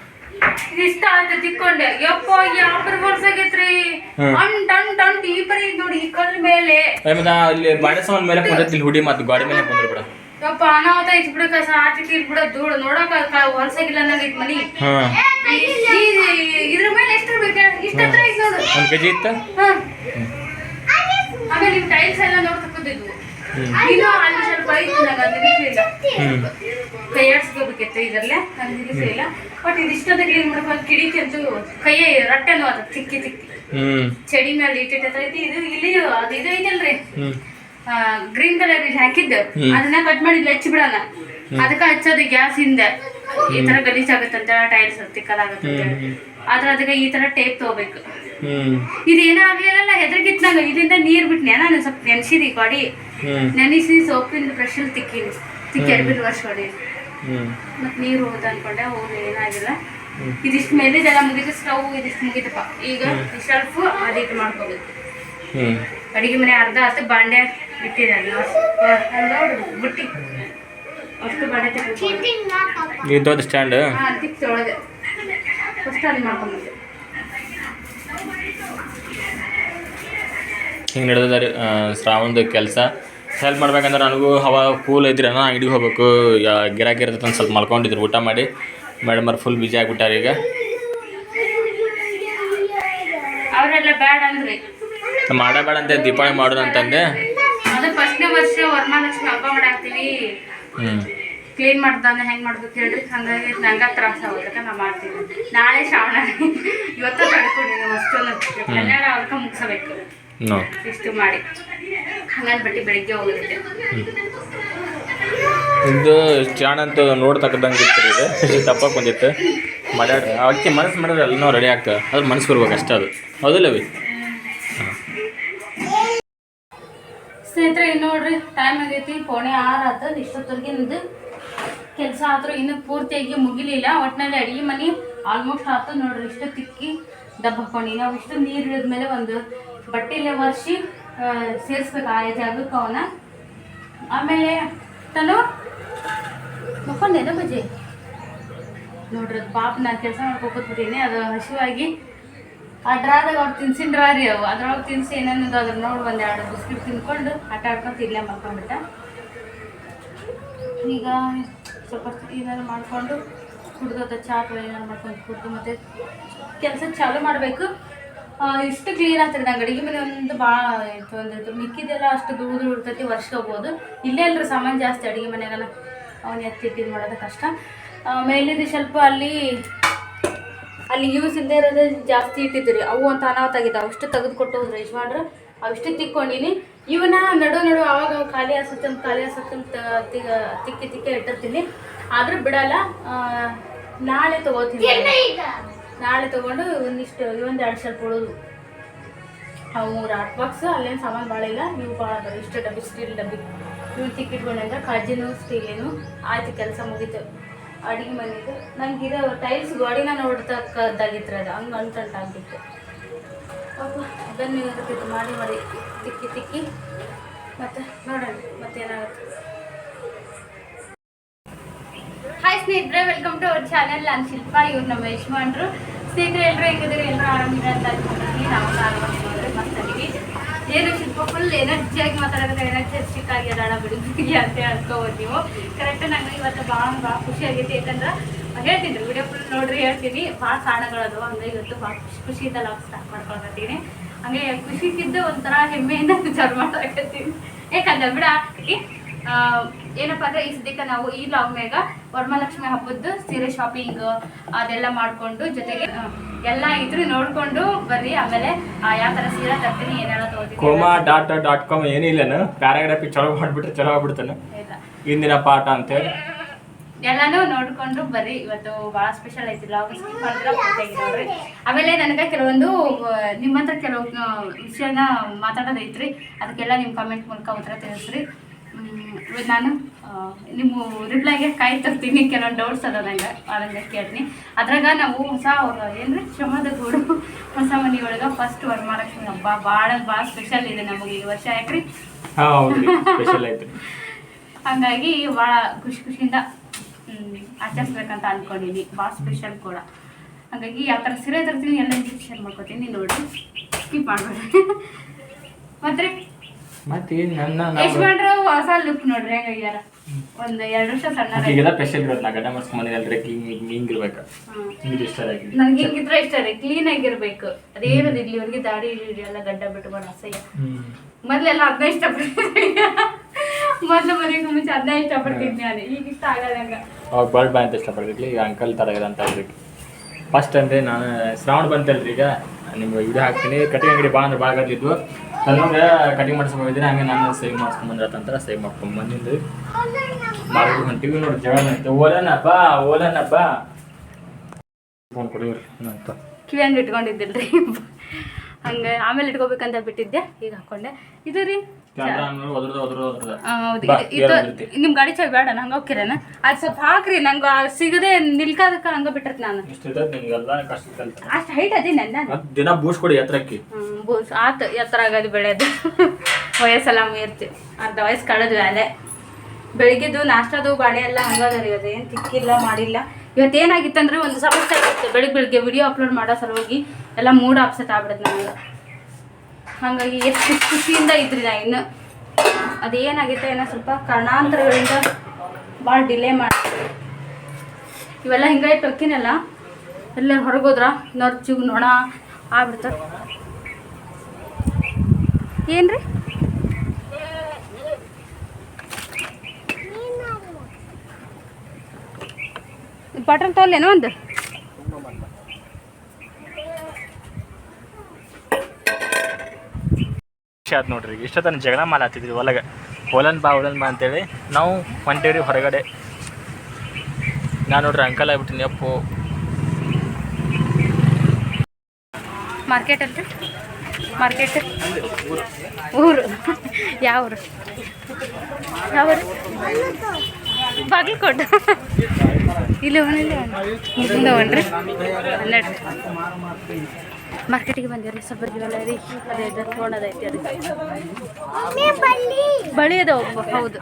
ಆಯ್ತು ತಿಕ್ಕೊಂಡೆ. ಯಪ್ಪ ಯಾವ್ದ್ರ. ಅಂಟ್ ಅಂಟ್ ಅಂಟ್ ಈ ಪರಿ ನೋಡಿ ಈ ಕಲ್ ಮೇಲೆ. ಅಲ್ಲಿ ಬಾಳೆ ಸಾಮಾನ್ ಮೇಲೆ ಇಲ್ಲಿ ಹುಡಿ ಮತ್ತು ಗಾಡಿ ಮೇಲೆ ಕುಂದ್ರ ಬಿಡ ಯಪ್ಪ ಅನಾಹುತ ಐತ್ ಬಿಡ ಕಸ ಆಟಿಟಿ ಬಿಡ ಧೂಳು ನೋಡಕ ಹೊಲ್ಸಾಗಿಲ್ಲ ಅನ್ನಂಗೈತ್ ಮನಿ. ಇದ್ರ ಮೇಲೆ ಎಷ್ಟು ಬೇಕ? ಇಷ್ಟ ಹತ್ರ ಐತ್ ನೋಡು. ಒಂದ್ ಕೆಜಿ ಇತ್ತ? ಹ. ಆಮೇಲೆ ಇವ್ ಟೈಲ್ಸ್ ಎಲ್ಲ ನೋಡ್ತಕ್ಕದ್ದು ಹ್ಮ್. ಇನ್ನು ಅಲ್ಲಿ ಸ್ವಲ್ಪ ಐತಿ ನಂಗೆ ಅದು ನಿಲ್ಲಿಸಿಲ್ಲ ಹ್ಮ್. ಕೈ ಆಡ್ಸ್ಕೋಬೇಕಿತ್ತು ಇದ್ರಲ್ಲೇ ನಿಲ್ಲಿಸಿಲ್ಲ ಬಟ್ ಇದಿಷ್ಟೊಂದು ಕ್ಲೀನ್ ಮಾಡ್ಕೊಂಡು ಕಿಡಿ ಅಂತೂ ಕೈಯೇ ರಟ್ಟೆನೂ ಅದು ತಿಕ್ಕಿ ತಿಕ್ಕಿ. ಚಡಿ ಮೇಲೆ ಇಟ್ಟಿಟ್ಟೈತಿ ಇದು. ಇಲ್ಲಿ ಅದು ಇದು ಐತಲ್ರಿ ಗ್ರೀನ್ ಕಲರ್ ಇಲ್ಲಿ ಹಾಕಿದ್ದು. ಅದನ್ನ ಕಟ್ ಮಾಡಿ ಇಲ್ಲಿ ಹಚ್ಚಿ ಬಿಡೋಣ. ಅದಕ್ಕೆ ಹಚ್ಚೋದು ಗ್ಯಾಸ್ ಹಿಂದೆ. ಈ ತರ ಗಲೀಜ್ ಆಗುತ್ತಂತ ಟೈಲ್ಸ್ ತಿಕ್ಕಲಾಗತ್ತೆ ಆದ್ರ ಅದಕ್ಕೆ ಈ ತರ ಟೇಪ್ ತಗೋಬೇಕು. ಇದೇನೋ ಆಗ್ಲಿಲ್ಲ ಹೆದರ್ಗಿತ್ನಾಗ ನಂಗೆ. ಇದರಿಂದ ನೀರ್ ಬಿಟ್ನೆ. ನಾನು ಸ್ವಲ್ಪ ನೆನ್ಸಿದಿ ಗಾಡಿ. ನೆನೆಸಿ ಸೋಪಿಂದ ಬ್ರಷ್ ತಿಕ್ಕಿನಿ. ತಿಕ್ಕಿ ಎರಡು ವರ್ಷ ಹೊಡಿ ಹ್ಮ್. ಮತ್ ನೀರು ಹೋದ ಅನ್ಕೊಂಡೆ ಅವ್ರು ಏನಾಗಿಲ್ಲ. ಇದಿಷ್ಟು ಮೇಲೆ ಇದೆಲ್ಲ ಮುಗಿತು ಸ್ಟವ್ ಇದಿಷ್ಟು ಮುಗಿತಪ್ಪ. ಈಗ ಶೆಲ್ಫ್ ಅದಿಟ್ಟು ಮಾಡ್ಕೋಬೇಕು. ಹ್ಮ್. ಅಡಿಗೆ ಮನೆ ಅರ್ಧ ಹತ್ತು ಬಾಂಡೆ ನೋಡು ಬುಟ್ಟಿ. ಅಷ್ಟು ಬಾಂಡೆ ಇದು ದೊಡ್ಡ ಸ್ಟ್ಯಾಂಡ್ ಹಾ ತಿಕ್ ತೊಳೆದೆ. ಫಸ್ಟ್ ಅಲ್ಲಿ ಮಾಡ್ಕೊಂಡ್ಬಂದೆ ಹಿಂಗೆ ನಡೆದ ರೀ ಶ್ರಾವಣದ ಕೆಲಸ? ಹೆಲ್ಪ್ ಮಾಡ್ಬೇಕಂದ್ರೆ ನನಗೂ ಹವ ಕೂಲ್ ಐತ್ರಿ ನಾ ಅಂಗಡಿಗೆ ಹೋಗ್ಬೇಕು. ಗಿರಾಕಿ ಇರ್ತೈತೆ ಅಂತ ಸ್ವಲ್ಪ ಮಲ್ಕೊಂಡಿದ್ರು ಊಟ ಮಾಡಿ. ಮೇಡಮ್ ಅವ್ರು ಫುಲ್ ಬಿಜಿ ಆಗಿಬಿಟ್ಟಾರೆ ಈಗ. ಮಾಡಬೇಡ ಅಂತ ದೀಪಾವಳಿ ಮಾಡೋದು ಅಂತಂದೆ. ಹ್ಞೂ ಕ್ಲೀನ್ ಮಾಡ್ದಾನೆ ಹೆಂಗೆ ಮಾಡ್ಬೇಕು ಹೇಳ್ರಿ? ಹಂಗಾಗಿ ನಂಗೆ ತ್ರಾಸ ಆಗೋದಕ್ಕೆ ನಾ ಮಾಡ್ತೀನಿ. ನಾಳೆ ಶ್ರಾವಣ. ಇವತ್ತ ತಡ್ಕೊಂಡಿನಿ ಅಷ್ಟೊಂದು. ಕನ್ನಡ ಅವ್ರಕ ಮುಗಿಸಬೇಕು. ಇಷ್ಟು ಮಾಡಿ. ಬಟ್ಟಿ ಬೆಳಿಗ್ಗೆ ಹೋಗುತ್ತೆ ಇದು ಚಾಣ ಅಂತ ನೋಡ್ತಕ್ಕಂಗೆ ಇತ್ತು ಇದು? ಇಷ್ಟು ತಪ್ಪಕ್ಕೆ ಬಂದಿತ್ತು? ಮಾಡ್ಯಾಡ ಅಕ್ಕಿ ಮನಸ್ಸು ಮಾಡಿದ್ರೆ ಎಲ್ಲ ರೆಡಿ ಆಗ್ತದೆ. ಅದು ಮನಸ್ಸು ಬರ್ಬೇಕು ಅಷ್ಟೇ ಅದು. ಹೌದಿಲ್ಲ ಬಿ ಸ್ನೇಹಿತರೆ ಇನ್ನು ನೋಡ್ರಿ ಟೈಮ್ ಆಗೈತಿ. ಪೋಣೆ ಆರು ಆತದ ಇಷ್ಟೊತ್ತವರೆಗೆ ನಿಂದು ಕೆಲಸ ಆದರೂ ಇನ್ನೂ ಪೂರ್ತಿಯಾಗಿ ಮುಗಿಲಿಲ್ಲ. ಒಟ್ಟಿನಲ್ಲಿ ಅಡುಗೆ ಮನೆ ಆಲ್ಮೋಸ್ಟ್ ಆತು. ನೋಡ್ರಿ ಇಷ್ಟು ತಿಕ್ಕಿ ದಬ್ಬ ಹಾಕೊಂಡು ನಾವು ಇಷ್ಟು ನೀರು ಇಳಿದ್ಮೇಲೆ ಒಂದು ಬಟ್ಟೆಲೆ ಒರೆಸಿ ಸೇರಿಸ್ಬೇಕು ಆ ಜಾಗಕ್ಕೆ ಅವನ ಆಮೇಲೆ ತನು ಮಕ್ಕೊಂಡೇನ ಬಜ್ಜಿ? ನೋಡ್ರಿ ಅದು ಪಾಪ ನಾನು ಕೆಲಸ ಮಾಡ್ಕೊಬಿಟ್ಟಿನಿ ಅದು ಹಸಿವಾಗಿ ಆ ಡ್ರಾದಾಗ ಅವ್ರು ತಿನ್ಸಿನ ಡ್ರಾ ರೀ ಅವು. ಅದ್ರೊಳಗೆ ತಿನ್ಸಿ ಏನೇನದು ಅದ್ರ ನೋಡಿ ಒಂದು ಎರಡು ಬಿಸ್ಕಿಟ್ ತಿನ್ಕೊಂಡು ಆಟ ಆಡ್ಕೊಂಡು ಇಲ್ಲೇ ಮಲ್ಕೊಂಡ್ಬಿಟ್ಟ. ಈಗ ಸ್ವಲ್ಪ ಏನಾದ್ರು ಮಾಡಿಕೊಂಡು ಕುಡ್ದು ಚಾ ಅಥವಾ ಏನಾರು ಮಾಡ್ಕೊಂಡು ಕುಡ್ದು ಮತ್ತೆ ಕೆಲಸ ಚಾಲೂ ಮಾಡಬೇಕು. ಇಷ್ಟು ಕ್ಲೀನ್ ಆಗ್ತದೆ. ನಂಗೆ ಅಡುಗೆ ಮನೆ ಒಂದು ಭಾಳ ತೊಂದರೆ ಮಿಕ್ಕಿದೆಲ್ಲ ಅಷ್ಟು ದೂರ ಧೂಳು ಇರ್ತೈತಿ ವರ್ಷ ಹೋಗ್ಬೋದು. ಇಲ್ಲೇ ಎಲ್ಲರೂ ಸಾಮಾನು ಜಾಸ್ತಿ ಅಡುಗೆ ಮನೆಗೆಲ್ಲ ಅವನು ಎತ್ತಿಟ್ಟಿದ್ದು ಮಾಡೋದು ಕಷ್ಟ. ಮೇಲಿದ್ದು ಮೇಲಿಂದ ಸ್ವಲ್ಪ ಅಲ್ಲಿ ಅಲ್ಲಿ ಯೂಸ್ ಇಲ್ಲದೆ ಇರೋದು ಜಾಸ್ತಿ ಇಟ್ಟಿದ್ರಿ ಅವು ಅಂತ ಅನಾಹುತ ಆಗಿದ್ದಾವೆ ಅವಷ್ಟು ತೆಗೆದು ಕೊಟ್ಟು ಹೋದ್ರೆ ಯಜಮಾನ್ರು, ಅವಿಷ್ಟು ತಿಕ್ಕೊಂಡಿನಿ. ಇವನ್ನ ನಡು ನಡು ಅವಾಗ ಖಾಲಿ ಹಸುತ್ತೆ ಖಾಲಿ ಅನ್ಸುತ್ತೆ ತಿಕ್ಕಿ ತಿಕ್ಕಿ ಇಟ್ಟಿರ್ತೀನಿ. ಆದರೂ ಬಿಡಲ್ಲ. ನಾಳೆ ತಗೋತೀನಿ. ನಾಳೆ ತೊಗೊಂಡು ಒಂದಿಷ್ಟು ಇವೊಂದು ಎರಡು ಸ್ವಲ್ಪ ಉಳಿದು. ಅವು ಮೂರು ಆಟ್ ಬಾಕ್ಸ್ ಅಲ್ಲೇನು ಸಾಮಾನು ಭಾಳ ಇಲ್ಲ ನೀವು ಭಾಳ ಅದಾವೆ. ಇಷ್ಟು ಡಬ್ಬಿ ಸ್ಟೀಲ್ ಡಬ್ಬಿ. ಇವು ತಿಕ್ಕಿಟ್ಕೊಂಡ್ರೆ ಕಾಜಿನೂ ಸ್ಟೀಲೇನು ಆಯ್ತು ಕೆಲಸ ಮುಗೀತು. ಅಡುಗೆ ಮನೆದು. ನಂಗೆ ಇದು ಟೈಲ್ಸ್ ಗೋಡಿನ ನೋಡ್ತಕ್ಕದ್ದಾಗಿತ್ತು ಅದು. ಹಂಗೆ ಅಂಟಂಟಾಗ್ಬಿಟ್ಟು ಪಾಪ ಅದನ್ನು ಮಾಡಿ ಮಾಡಿ, ತಿಕ್ಕಿ ತಿಕ್ಕಿ. ಮತ್ತೆ ನೋಡೋಣ, ಮತ್ತೇನಾಗುತ್ತೆ. ಹಾಯ್ ಸ್ನೇಹಿತರೆ ವೆಲ್ಕಮ್ ಟು ಅವರ್ ಚಾನೆಲ್ ನಾನು ಶಿಲ್ಪ, ಇವ್ರು ನಮ್ಮ ಯಜಮಾನ್ರು. ಸ್ನೇಹಿತರೆ ಎಲ್ಲರೂ ಹೆಂಗಿದ್ರೆ ಎಲ್ಲರೂ ಆರಾಮಿಲ್ಲ ಅಂತ ನಾವು ಆರಾಮಾಗಿ ಮಾತಾಡಿವಿ ಏನು ಶಿಲ್ಪ ಫುಲ್ ಎನರ್ಜಿಯಾಗಿ ಮಾತಾಡೋದ್ರೆ ಎನರ್ಜೆಸ್ಟಿಕ್ ಆಗಿ ಅದಾಳ ಬಿಡುಗಿಗೆ ಅಂತ ಅನ್ಕೋಬೋದು ನೀವು. ಕರೆಕ್ಟ್ ನಂಗೆ ಇವತ್ತು ಭಾಳ ಭಾಳ ಖುಷಿ ಆಗೈತಿ. ಯಾಕಂದ್ರೆ ಹೇಳ್ತಿದ್ರು ವಿಡಿಯೋ ಫುಲ್ ನೋಡ್ರಿ ಹೇಳ್ತೀನಿ. ಭಾಳ ಕಾರಣಗಳದು ಹಂಗೆ ಇವತ್ತು ಭಾಳ ಖುಷಿ ಖುಷಿಯಿಂದ ಲಾಗ್ ಸ್ಟಾರ್ಟ್ ಮಾಡ್ಕೊಳಕತ್ತೀನಿ. ಹಂಗೆ ಖುಷಿಗಿದ್ದ ಒಂಥರ ಹೆಮ್ಮೆಯಿಂದ ವಿಚಾರ ಮಾಡಕತ್ತೀನಿ ಯಾಕಂದ್ರೆ ಬಿಡ. ಏನಪ್ಪ ಅಂದ್ರೆ ಈ ಸದ್ಯಕ್ಕೆ ನಾವು ಈ ಲಾಗ್ ಮ್ಯಾಗ ವರಮಹಾಲಕ್ಷ್ಮಿ ಹಬ್ಬದ್ದು ಸೀರೆ ಶಾಪಿಂಗ್ ಅದೆಲ್ಲ ಮಾಡ್ಕೊಂಡು ಜೊತೆಗೆ ಎಲ್ಲ ಇದ್ರು ನೋಡ್ಕೊಂಡು ಬರ್ರಿ. ಆಮೇಲೆ ಯಾವ ತರ ಸೀರೆ ತರ್ತೀನಿ ಏನೆಲ್ಲ ತಗೋತೀನಿ ಕೋಮಾ ಡಾಟ್ ಡಾಟ್ ಕಾಮ್ ಏನಿಲ್ಲನು ಪ್ಯಾರಾಗ್ರಾಫಿ ಚಲೋ ಮಾಡಿಬಿಟ್ರೆ ಚಲೋ ಆಗ್ಬಿಡ್ತಾನೆ? ಇಂದಿನ ಪಾಠ ಅಂತೇಳಿ. ಎಲ್ಲಾನು ನೋಡ್ಕೊಂಡು ಬರ್ರಿ. ಇವತ್ತು ಭಾಳ ಸ್ಪೆಷಲ್ ಐತಿ. ಮಾಡಿದ್ರೆ ಆಮೇಲೆ ನನಗೆ ಕೆಲವೊಂದು ನಿಮ್ಮಂತ ನಿಮ್ಮ ಹತ್ರ ಕೆಲವು ವಿಷಯನ ಮಾತಾಡೋದೈತ್ರಿ ಅದಕ್ಕೆಲ್ಲ ನಿಮ್ಮ ಕಮೆಂಟ್ ಮೂಲಕ ಉತ್ತರ ತಿಳಿಸ್ರಿ. ಇವತ್ತು ನಾನು ನಿಮ್ಮ ರಿಪ್ಲೈಗೆ ಕಾಯಿ ತರ್ತೀನಿ ಕೆಲವೊಂದು ಡೌಟ್ಸ್ ಅದ ನಂಗೆ ಅದನ್ನ ಕೇಳ್ತೀನಿ ಅದ್ರಾಗ ನಾವು ಹೊಸ ಏನ್ರಿ ಶ್ರಮದ ಗೂಡು ಹೊಸ ಮನೆಯೊಳಗೆ ಫಸ್ಟ್ ವರಮಹಾಲಕ್ಷ್ಮಿ ಹಬ್ಬ ಭಾಳ ಭಾಳ ಸ್ಪೆಷಲ್ ಇದೆ ನಮಗೆ ಈ ವರ್ಷ ಯಾಕ್ರಿ? ಹಂಗಾಗಿ ಭಾಳ ಖುಷಿ ಖುಷಿಯಿಂದ ಆಚರಿಸ್ಬೇಕಂತ ಅನ್ಕೊಂಡಿನಿ ಭಾಳ ಸ್ಪೆಷಲ್ ಕೂಡ. ಹಾಗಾಗಿ ಯಾವ ಥರ ಸೀರೆ ತರ್ತೀನಿ ಎಲ್ಲ ಶೇರ್ ಮಾಡ್ಕೊತೀನಿ ನೋಡಿ ಸ್ಕಿಪ್ ಮಾಡ್ಬೇಡ್ರಿ ಮತ್ತೆ ಮತ್ತೆ ನನ್ನ ಯಜಮಾನ್ರು ಹೊಸ ಲುಕ್ ನೋಡ್ರಿ ಹೆಂಗಾಗ್ಯಾರ? ಒಂದು ಎರಡು ವರ್ಷ ಸಣ್ಣ ಈಗೆಲ್ಲ ಸ್ಪೆಷಲ್ ಇರೋದು ನಾ ಗಡ್ಡ ಮಾಡ್ಸ್ಕೊಂಬಂದಿನಿ ಅಲ್ರಿ ಹಿಂಗ್ ಹಿಂಗಿರ್ಬೇಕು ಹಿಂಗೆ ಇಷ್ಟ ಆಗಿ. ನನ್ಗೆ ಹಿಂಗಿದ್ರೆ ಇಷ್ಟ ರೀ ಕ್ಲೀನ್ ಆಗಿರ್ಬೇಕು. ಅದೇನದು ಇಲ್ಲಿವರೆಗೆ ದಾಡಿ ಗಿಡಿ ಎಲ್ಲ ಗಡ್ಡ ಬಿಟ್ಕೊಂಡು ಅಸಹ್ಯ. ಮೊದ್ಲೆಲ್ಲ ಅದನ್ನ ಇಷ್ಟಪಡ್ತಿದ್ದೆ. ಮೊದ್ಲು ಮನೆಗೆ ಮುಂಚೆ ಅದನ್ನ ಇಷ್ಟಪಡ್ತಿದ್ದೆ ನಾನು. ಈಗ ಇಷ್ಟ ಆಗಲ್ಲ ಅವಾಗ ಬರ್ಡ್ ಬಾಯ್ ಅಂತ ಇಷ್ಟಪಡ್ತಿರ್ಲಿ ಈಗ ಅಂಕಲ್ ಥರ ಇದೆ ಅಂತ ಇರ್ಬೇಕು ಫಸ್ಟ್ ಅಂದ್ರೆ ನಾನು ಶ್ರಾವಣ ಬಂತಲ್ರಿ ಈಗ? ನಿಮ್ಗೆ ಇದು ಹಾಕ್ತೀನಿ. ಕಟಿಂಗ್ ಅಂಗಡಿ ಭಾಳ ಅಂದ್ರೆ ಭಾಳ ಗದ್ದಿದ್ದು ತನ್ನೋಗೆ ಕಟಿಂಗ್ ಮಾಡಿಸ್ಕೊಂಡು ಹಂಗೆ ನಾನು ಸೇವ್ ಮಾಡ್ಸ್ಕೊಂಡ್ ಅಂತಂದ್ರೆ ಸೇವ್ ಮಾಡ್ಕೊಂಡು ಬಂದಿದ್ದು. ಮಾಡ್ಬಿಟ್ಟು ಹೊಂಟಿವಿ ನೋಡಿ ಜಗಳ ಓಲನಪ್ಪ ಓಲನಪ್ಪ ಫೋನ್ ಕೊಡಿವ್ರಿ ಅಂತ ಇಟ್ಕೊಂಡಿದ್ದಿಲ್ಲ ಇಟ್ಕೊಂಡಿದ್ದಿಲ್ರಿ. ಹಂಗೆ ಆಮೇಲೆ ಇಟ್ಕೋಬೇಕಂತ ಬಿಟ್ಟಿದ್ದೆ. ಈಗ ಹಾಕೊಂಡೆ. ಇದು ರೀ ನಿಮ್ ಗಾಡಿ ಚಾವಿ ಬೇಡ ನಂಗೆ ಹೋಗ್ಕಿರೇನ ಅದ್ ಸ್ವಲ್ಪ ಹಾಕ್ರಿ ನಂಗ ಸಿಗದೆ ನಿಲ್ಕಾದಕ್ಕ ಹಂಗ ಬಿಟ್ಟಿರ್ತ ನಾನು. ಅಷ್ಟು ಹೈಟ್ ಅದೇ ನನ್ನ ದಿನ ಬೂಸ್ ಕೊಡಿ ಎತ್ತರಕ್ಕೆ ಬೂಸ್ ಆತ ಎತ್ತರ ಆಗೋದು ಬೆಳೆಯೋದು ವಯಸ್ಸೆಲ್ಲ ಮೀರ್ತಿ ಅರ್ಧ ವಯಸ್ಸು ಕಳೆದು ಅಲ್ಲೇ ಬೆಳಿಗ್ಗೆದು ನಾಷ್ಟದು ಬಾಳೆ ಎಲ್ಲ ಹಂಗದ ರೀ ಅದು ಏನು ತಿಕ್ಕಿಲ್ಲ ಮಾಡಿಲ್ಲ. ಇವತ್ತು ಏನಾಗಿತ್ತಂದ್ರೆ ಒಂದು ಸಮಸ್ಯೆ ಆಗಿತ್ತು. ಬೆಳಿಗ್ಗೆ ಬೆಳಿಗ್ಗೆ ವಿಡಿಯೋ ಅಪ್ಲೋಡ್ ಮಾಡೋ ಸಲುವಾಗಿ ಎಲ್ಲ ಮೂಡ್ ಅಪ್ಸೆಟ್ ಆಗ್ಬಿಡುತ್ತೆ ನನಗೆ. ಹಾಗಾಗಿ ಎಷ್ಟು ಖುಷಿ ಖುಷಿಯಿಂದ ಇದ್ರಿ ನಾ ಇನ್ನು. ಅದೇನಾಗಿತ್ತು ಏನೋ ಸ್ವಲ್ಪ ಕಾರಣಾಂತರಗಳಿಂದ ಭಾಳ ಡಿಲೇ ಮಾಡಿ ಇವೆಲ್ಲ ಹಿಂಗೆ ಟೊಕ್ಕಿನಲ್ಲ ಎಲ್ಲ ಹೊರಗೋದ್ರ ನರ್ಚು ನೊಣ ಆಗ್ಬಿಡ್ತಾರೆ ಏನ್ರಿ? ಬಟರ್ ತೋಲೇನೋ ಒಂದು? ಖುಷಿ ಆಯ್ತು ನೋಡ್ರಿ. ಈಗ ತನ ಜಗಳ ಮಾಲಾತಿದ್ರಿ ಹೊಲಗೆ. ಹೊಲನ್ ಬಾ ಹೊಲನ್ ಬಾ ಅಂತೇಳಿ ನಾವು ಹೊಂಟೇವ್ರಿ ಹೊರಗಡೆ. ನಾನು ನೋಡ್ರಿ ಅಂಕಲ್ ಆಗ್ಬಿಟ್ಟಿನಿ ಅಪ್ಪು ಮಾರ್ಕೆಟ್ ಅಲ್ರಿ? ಮಾರ್ಕೆಟ್ ಊರು. ಯಾವ ಊರು ಯಾವ ಊರು ಬಾಗಲಕೋಟೆ ಇಲ್ಲಿ ಹೋಗ್ರಿ ಹನ್ನೆರಡು ಮಾರ್ಕೆಟಿಗೆ ಬಂದಿವ್ರಿ ಸ್ವಲ್ಪ ಜ್ಯುವೆಲ್ಲರಿ ಅದೇ ತೊಗೊಂಡದೈತಿ ಅದಕ್ಕೆ. ಬಳಿ ಅದಾವ ಹೌದು.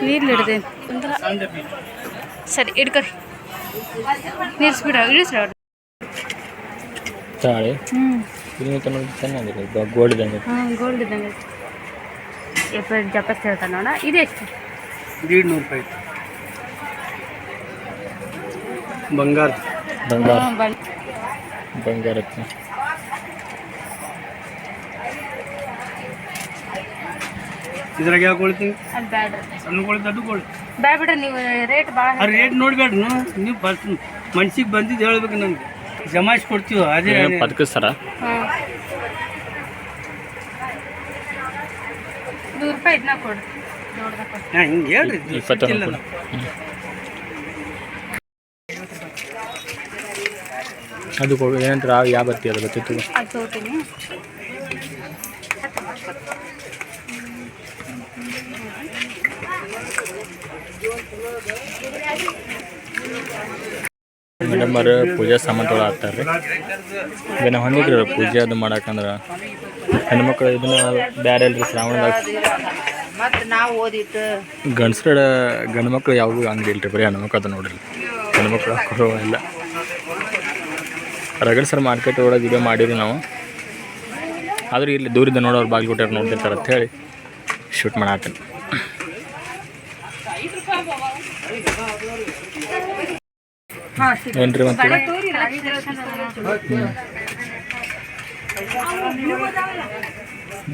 ನೀರು ಹಿಡ್ದೇನು ಸರಿ ಇಡ್ಕೊರಿ ನೀರ್ಸ್ಬಿಡ ಇಳಿಸ್ರ ತಾಳೆ? ಹ್ಞೂ ಚೆನ್ನಾಗಿದೆ ಗೋಲ್ಡ್ ಇದ್ದಂಗೆ ಹಾಂ ಗೋಲ್ಡ್ ಇದ್ದಂಗೆ ಜಪಸ್ ಹೇಳ್ತಾನೆ ನೋಡ ಇದು ಎಷ್ಟು? ದೀಡ್ ನೂರು ರೂಪಾಯಿ ಬಂಗಾರ. ಬಂಗಾರ. ಬಂಗಾರಕ್ಕೆ ಇದ್ರಾಗ ಯಾವ ಅದು ಬ್ಯಾಡ್ರಿ ಸಣ್ಣ ಬ್ಯಾಡ ಬಿಡ್ರಿ ನೀವು ರೇಟ್ ಭಾಳ ಆ ರೇಟ್ ನೋಡ್ಬೇಡ್ರಿ ನೀವು ಬರ್ತೀನಿ ಮನ್ಸಿಗೆ ಬಂದಿದ್ದು ಹೇಳ್ಬೇಕು ನಮ್ಗೆ. ಜಮಾಯಿಸಿ ಕೊಡ್ತೀವಿ ಅದೇ ಬದುಕಿಸ್ತಾರ ಸರ. ನೂರು ರೂಪಾಯಿ ಇದನ್ನ ಕೊಡ್ರಿ ಹಾಂ ಹಿಂಗೆ ಹೇಳ್ರಿ ಇಪ್ಪತ್ತೊಂದು ಇಲ್ಲ ಕೊಡು. ಹ್ಮ್. ಅದು ಕೊಡು ಏನಂತಾರೆ ಯಾವ ಯಾವ ಬತ್ತಿ ಅದು ಬತ್ತಿತ್ತು ತೊಗೋತೀನಿ. ಮೇಡಮ್ ಅವ್ರು ಪೂಜಾ ಸಾಮಾನು ತೊಗೊಳ ಹಾಕ್ತಾರೆ. ಈಗ ನಾವು ಹೊಂದಿದ್ರಿ ಪೂಜೆ ಅದು ಮಾಡಕ್ಕಂದ್ರೆ. ಹೆಣ್ಮಕ್ಳು ಇದನ್ನ ಬ್ಯಾರೆ ಅಲ್ರಿ ಶ್ರಾವಣದಾಗ ಮತ್ತು ನಾವು ಓದಿತ್ತು ಗಂಡಸ್ರ ಗಂಡು ಮಕ್ಳು ಯಾವಾಗೂ ಹಂಗಿಲ್ರಿ ಬರೀ ಹೆಣ್ಮಕ್ಳು ಅದು ನೋಡ್ರಿ ಹೆಣ್ಮಕ್ಳು ಕೊಡುವ ಎಲ್ಲ ರಗಡ್ ಸರ್ ಮಾರ್ಕೆಟ್ ಒಳಗೆ ವಿಡಿಯೋ ಮಾಡಿರಿ ನಾವು. ಆದ್ರೆ ಇಲ್ಲಿ ದೂರಿಂದ ನೋಡೋರು ಬಾಗಿಲು ಕೊಟ್ಟಾರ ನೋಡ್ತಿರ್ತಾರೆ ಅಂತ ಹೇಳಿ ಶೂಟ್ ಮಾಡತ್ತೀನಿ ಹಾಂ ಏನ್ರಿ ಮತ್ತೆ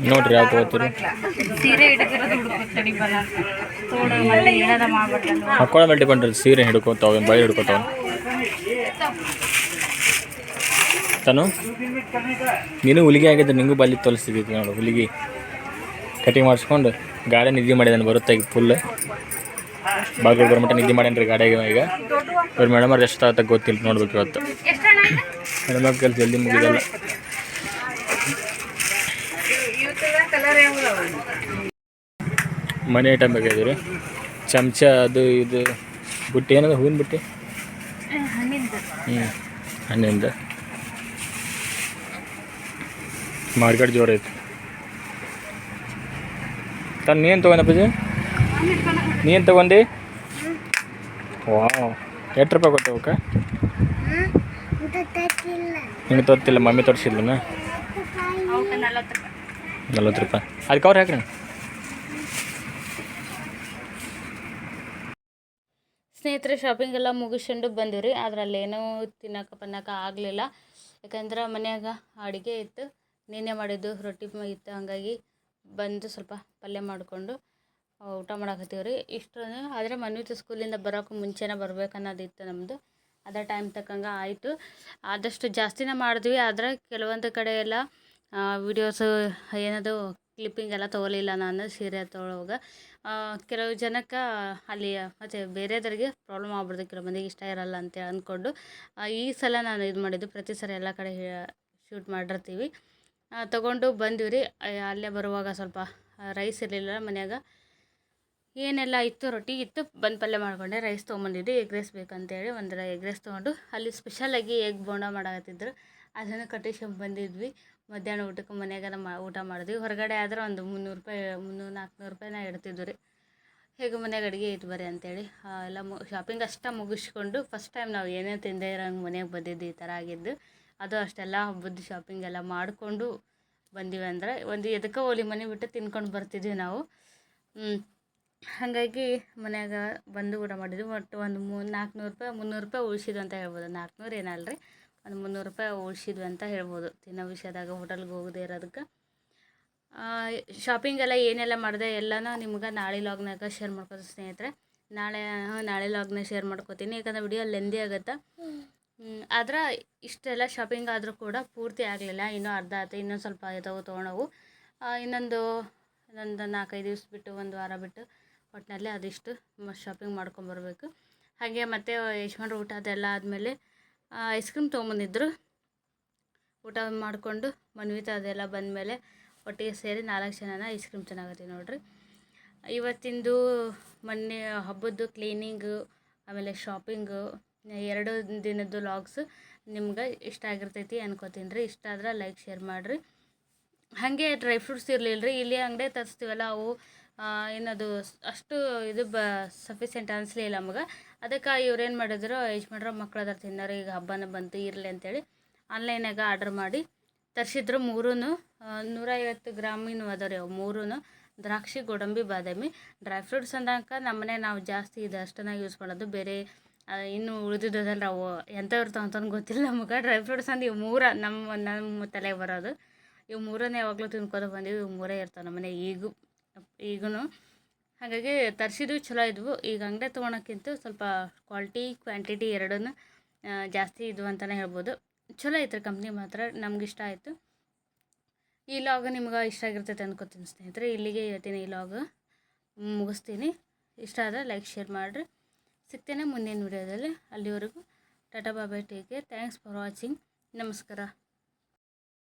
ನೋಡ್ರಿ ಯಾವ ತಗೋತೀರಿ? ಹಾಕೊಳ್ಳೋ ಮೇಲೆ ಡಿಪೆಂಡ್ ಸೀರೆ ಹಿಡ್ಕೊತಾವ ಬೈ ಹಿಡ್ಕೊತಾವ? ತಾನು ನೀನು ಹುಲಿಗೆ ಆಗಿದ್ದೆ ನಿಂಗೂ ಬಲ್ಲಿ ತೋರಿಸ್ತಿದ್ದಿ ನೋಡು, ಹುಲಿಗೆ. ಕಟಿಂಗ್ ಮಾಡಿಸ್ಕೊಂಡು ಗಾಡಿ ನಿದ್ದೆ ಮಾಡಿದ್ದಾನೆ ಬರುತ್ತೆ ಈಗ ಫುಲ್ ಬಾಗಿಲು ಬರ್ಮಟ್ಟ ನಿದ್ದೆ ಮಾಡ್ಯಾನ್ರಿ ಗಾಡಿಯಾಗ ಈಗ ಇವ್ರ ಮೇಡಮ್ ಅವ್ರು ಎಷ್ಟು ಆಗುತ್ತೆ ಗೊತ್ತಿಲ್ಲ, ನೋಡ್ಬೇಕು ಇವತ್ತು. ಹೆಣ್ಮಕ್ಳು ಜಲ್ದಿ ಮುಗಿದಲ್ಲ. ಮನೆ ಐಟಮ್ ಬೇಕಾಗಿದ್ರಿ ಚಮಚ, ಅದು, ಇದು, ಬುಟ್ಟಿ, ಏನದ, ಹೂವಿನ ಬುಟ್ಟಿ? ಹ್ಞೂ ಹಣ್ಣಿಂದ. ಮಾರ್ಕೆಟ್ ಜೋರು ಐತಿ. ತನ್ನ ನೀನು ತಗೊಂಡಪ್ಪ ಪೂಜೆ ನೀನು ತೊಗೊಂಡು? ವಾವ್, ಎಷ್ಟು ರೂಪಾಯಿ ಕೊಟ್ಟು ಅವಕ್ಕೆ? ತೋರ್ತಿಲ್ಲ ನಿಂಗೆ ತೊತ್ತಿಲ್ಲ, ಮಮ್ಮಿ ತೋರಿಸಿಲ್ಲ ನಲ್ವತ್ತು ರೂಪಾಯಿ. ಅದಕ್ಕೆ ಅವ್ರು ಹಾಕ್ರಿ. ಸ್ನೇಹಿತರೆ ಶಾಪಿಂಗ್ ಎಲ್ಲ ಮುಗಿಸ್ಕೊಂಡು ಬಂದಿವ್ರಿ. ಅದ್ರಲ್ಲಿ ಏನೂ ತಿನ್ನಕ್ಕೆ ಪನ್ನಕ್ಕೆ ಆಗಲಿಲ್ಲ. ಯಾಕಂದ್ರೆ ಮನ್ಯಾಗ ಅಡುಗೆ ಇತ್ತು. ನಿನ್ನೆ ಮಾಡಿದ್ದು ರೊಟ್ಟಿ ಇತ್ತು. ಹಾಗಾಗಿ ಬಂದು ಸ್ವಲ್ಪ ಪಲ್ಯ ಮಾಡಿಕೊಂಡು ಊಟ ಮಾಡಕತ್ತೀವಿ ರೀ ಇಷ್ಟು ಆದರೆ ಮನ್ವಿತ ಸ್ಕೂಲಿಂದ ಬರೋಕ್ಕೂ ಮುಂಚೆನೇ ಬರ್ಬೇಕು ಅನ್ನೋದಿತ್ತು ನಮ್ಮದು ಅದೇ ಟೈಮ್ ತಕ್ಕಂಗೆ ಆಯಿತು. ಆದಷ್ಟು ಜಾಸ್ತಿನೇ ಮಾಡಿದ್ವಿ. ಆದರೆ ಕೆಲವೊಂದು ಕಡೆ ಎಲ್ಲ ವೀಡಿಯೋಸು ಏನದು ಕ್ಲಿಪ್ಪಿಂಗ್ ಎಲ್ಲ ತೊಗೊಲಿಲ್ಲ ನಾನು, ಸೀರೆ ತೊಗೊಳೋವಾಗ. ಕೆಲವು ಜನಕ್ಕೆ ಅಲ್ಲಿ, ಮತ್ತು ಬೇರೆದವ್ರಿಗೆ ಪ್ರಾಬ್ಲಮ್ ಆಗ್ಬಿಡ್ದು ಕೆಲವು ಮಂದಿಗೆ ಇಷ್ಟ ಇರಲ್ಲ ಅಂತ ಅಂದ್ಕೊಂಡು ಈ ಸಲ ನಾನು ಇದು ಮಾಡಿದ್ದು ಪ್ರತಿ ಸಲ ಎಲ್ಲ ಕಡೆ ಶೂಟ್ ಮಾಡಿರ್ತೀವಿ. ತೊಗೊಂಡು ಬಂದ್ವಿ ರೀ. ಅಲ್ಲೇ ಬರುವಾಗ ಸ್ವಲ್ಪ ರೈಸ್ ಇರಲಿಲ್ಲ ಮನ್ಯಾಗ. ಏನೆಲ್ಲ ಇತ್ತು ರೊಟ್ಟಿ ಇತ್ತು, ಬಂದು ಪಲ್ಯ ಮಾಡ್ಕೊಂಡೆ. ರೈಸ್ ತೊಗೊಂಬಂದಿದ್ದೆ ಎಗ್ ರೈಸ್ ಬೇಕಂತೇಳಿ ಒಂದು ಎಗ್ ರೈಸ್ ತೊಗೊಂಡು. ಅಲ್ಲಿ ಸ್ಪೆಷಲಾಗಿ ಎಗ್ ಬೋಂಡ ಮಾಡಕತ್ತಿದ್ರು. ಅದನ್ನು ಕಟ್ಟಿಸ್ಕೊಂಡು ಬಂದಿದ್ವಿ. ಮಧ್ಯಾಹ್ನ ಊಟಕ್ಕೆ ಮನೆಯಾಗೆಲ್ಲ ಮಾ ಊಟ ಮಾಡಿದ್ವಿ. ಹೊರಗಡೆ ಆದ್ರೆ ಒಂದು ಮುನ್ನೂರು ರೂಪಾಯಿ, ಮುನ್ನೂರು ನಾಲ್ಕುನೂರು ರೂಪಾಯಿನ ಇಡ್ತಿದ್ವಿ ರೀ. ಹೇಗೆ ಮನೆಗೆ ಅಡುಗೆ ಐತೆ ಬರ್ರಿ ಅಂತೇಳಿ ಎಲ್ಲ ಮು ಶಾಪಿಂಗ್ ಅಷ್ಟೇ ಮುಗಿಸ್ಕೊಂಡು ಫಸ್ಟ್ ಟೈಮ್ ನಾವು ಏನೇನು ತಿಂದೇ ಇರೋಂಗೆ ಮನೆಗೆ ಬಂದಿದ್ದು ಈ ಥರ ಆಗಿದ್ದು. ಅದು ಅಷ್ಟೆಲ್ಲ ಹಬ್ಬದ ಶಾಪಿಂಗ್ ಎಲ್ಲ ಮಾಡಿಕೊಂಡು ಬಂದೀವಿ ಅಂದ್ರೆ ಒಂದು ಎದಕ್ಕೆ ಹೋಲಿ ಮನೆ ಬಿಟ್ಟು ತಿನ್ಕೊಂಡು ಬರ್ತಿದ್ವಿ ನಾವು. ಹಾಗಾಗಿ ಮನ್ಯಾಗ ಬಂದು ಊಟ ಮಾಡಿದ್ವಿ. ಒಟ್ಟು ಒಂದು ಮೂ ನಾಲ್ಕುನೂರು ರೂಪಾಯಿ, ಮುನ್ನೂರು ರೂಪಾಯಿ ಉಳಿಸಿದ್ವಿ ಅಂತ ಹೇಳ್ಬೋದು. ನಾಲ್ಕುನೂರು ಏನಲ್ಲ ರೀ ಒಂದು ಮುನ್ನೂರು ರೂಪಾಯಿ ಉಳಿಸಿದ್ವಿ ಅಂತ ಹೇಳ್ಬೋದು. ತಿನ್ನೋ ವಿಷಯದಾಗ ಹೋಟೆಲ್ಗೆ ಹೋಗದೆ ಇರೋದಕ್ಕೆ. ಶಾಪಿಂಗ್ ಎಲ್ಲ ಏನೆಲ್ಲ ಮಾಡಿದೆ ಎಲ್ಲನೂ ನಿಮ್ಗೆ ನಾಳೆ ಲಾಗ್ನಾಗ ಶೇರ್ ಮಾಡ್ಕೋತೀನಿ ಸ್ನೇಹಿತರೆ. ನಾಳೆ ನಾಳೆ ಲಾಗ್ನಾಗ ಶೇರ್ ಮಾಡ್ಕೋತೀನಿ. ಯಾಕಂದ್ರೆ ವಿಡಿಯೋ ಲೆಂದಿ ಆಗುತ್ತೆ? ಆದ್ರೆ ಇಷ್ಟೆಲ್ಲ ಶಾಪಿಂಗ್ ಆದರೂ ಕೂಡ ಪೂರ್ತಿ ಆಗಲಿಲ್ಲ. ಇನ್ನೂ ಅರ್ಧ ಆಯ್ತು. ಇನ್ನೊಂದು ಸ್ವಲ್ಪ ಇದಾವು ತೊಗೊಳವು ಇನ್ನೊಂದು ಇನ್ನೊಂದು ನಾಲ್ಕೈದು ದಿವ್ಸ ಬಿಟ್ಟು, ಒಂದು ವಾರ ಬಿಟ್ಟು ಒಟ್ಟಿನಲ್ಲಿ ಅದಿಷ್ಟು ಶಾಪಿಂಗ್ ಮಾಡ್ಕೊಂಬರ್ಬೇಕು ಹಾಗೆ ಮತ್ತು ಯಜಮಾನ್ರು ಊಟ ಅದೆಲ್ಲ ಆದಮೇಲೆ ಐಸ್ ಕ್ರೀಮ್ ತೊಗೊಂಬಂದಿದ್ರು. ಊಟ ಮಾಡಿಕೊಂಡು ಮನ್ವಿತ ಅದೆಲ್ಲ ಬಂದಮೇಲೆ ಒಟ್ಟಿಗೆ ಸೇರಿ ನಾಲ್ಕು ಜನನ ಐಸ್ ಕ್ರೀಮ್ ಚೆನ್ನಾಗತ್ತೆ ನೋಡ್ರಿ. ಇವತ್ತಿಂದು ಮೊನ್ನೆ ಹಬ್ಬದ್ದು ಕ್ಲೀನಿಂಗು ಆಮೇಲೆ ಶಾಪಿಂಗು ಎರಡು ದಿನದ್ದು ಲಾಗ್ಸ್ ನಿಮ್ಗೆ ಇಷ್ಟ ಆಗಿರ್ತೈತಿ ಅನ್ಕೋತೀನಿ ರೀ. ಇಷ್ಟ ಆದ್ರೆ ಲೈಕ್ ಶೇರ್ ಮಾಡಿರಿ. ಹಾಗೆ ಡ್ರೈ ಫ್ರೂಟ್ಸ್ ಇರಲಿಲ್ಲ ರೀ ಇಲ್ಲಿ ಅಂಗಡಿ ತರಿಸ್ತೀವಲ್ಲ ಅವು ಏನದು, ಅಷ್ಟು ಇದು ಬ ಸಫಿಸೆಂಟ್ ಅನಿಸ್ಲಿಲ್ಲ ನಮಗೆ. ಅದಕ್ಕೆ ಇವ್ರೇನು ಮಾಡಿದ್ರು, ಯಜಮಾನ್ರ ಮಕ್ಳು ಅದ್ರ ತಿನ್ನೋರು, ಈಗ ಹಬ್ಬನ ಬಂತು, ಇರಲಿ ಅಂತೇಳಿ ಆನ್ಲೈನಾಗ ಆರ್ಡ್ರ್ ಮಾಡಿ ತರಿಸಿದ್ರು. ಮೂರೂ ನೂರೈವತ್ತು ಗ್ರಾಮಿನ ರೀ ಅವು. ಮೂರೂ ದ್ರಾಕ್ಷಿ, ಗೋಡಂಬಿ, ಬಾದಾಮಿ. ಡ್ರೈ ಫ್ರೂಟ್ಸ್ ಅಂದಂಕ ನಮ್ಮನೆ ನಾವು ಜಾಸ್ತಿ ಇದು ಅಷ್ಟನ್ನ ಯೂಸ್ ಮಾಡೋದು. ಬೇರೆ ಇನ್ನು ಉಳಿದಿದ್ದದಲ್ಲ ಅವು ಇರ್ತಾವ ಅಂತಂದು ಗೊತ್ತಿಲ್ಲ. ನಮಗೆ ಡ್ರೈ ಫ್ರೂಟ್ಸ್ ಅಂದು ಇವು ಮೂರ ನಮ್ಮ ನಮ್ಮ ತಲೆಗೆ ಬರೋದು. ಇವು ಮೂರನೇ ಯಾವಾಗಲೂ ತಿನ್ಕೋತ ಬಂದೀವಿ ಇವು ಮೂರೇ ಇರ್ತಾವೆ ನಮ್ಮನೆ ಈಗೂ ಈಗೂ ಹಾಗಾಗಿ ತರಿಸಿದ್ವು ಚಲೋ ಇದ್ವು. ಈಗ ಅಂಗಡಿ ತೊಗೊಳಕ್ಕಿಂತ ಸ್ವಲ್ಪ ಕ್ವಾಲಿಟಿ ಕ್ವಾಂಟಿಟಿ ಎರಡನ್ನು ಜಾಸ್ತಿ ಇದ್ವು ಅಂತಲೇ ಹೇಳ್ಬೋದು. ಚಲೋ ಐತ್ರಿ ಕಂಪ್ನಿ ಮಾತ್ರ, ನಮ್ಗೆ ಇಷ್ಟ ಆಯಿತು. ಈ ಲಾಗ್ ನಿಮ್ಗೆ ಇಷ್ಟ ಆಗಿರ್ತೈತೆ ಅಂದ್ಕೊತೀನಿ ಸ್ನೇಹಿತರೆ. ಇಲ್ಲಿಗೆ ಹೇಳ್ತೀನಿ ಈ ಲಾಗ್ ಮುಗಿಸ್ತೀನಿ. ಇಷ್ಟ ಆದರೆ ಲೈಕ್ ಶೇರ್ ಮಾಡಿರಿ. ಸಿಗ್ತೇನೆ ಮುಂದಿನ ವಿಡಿಯೋದಲ್ಲಿ ಅಲ್ಲಿವರೆಗೂ ಟಾಟಾ ಬಾಬಾ take. Care thanks for watching ನಮಸ್ಕಾರ.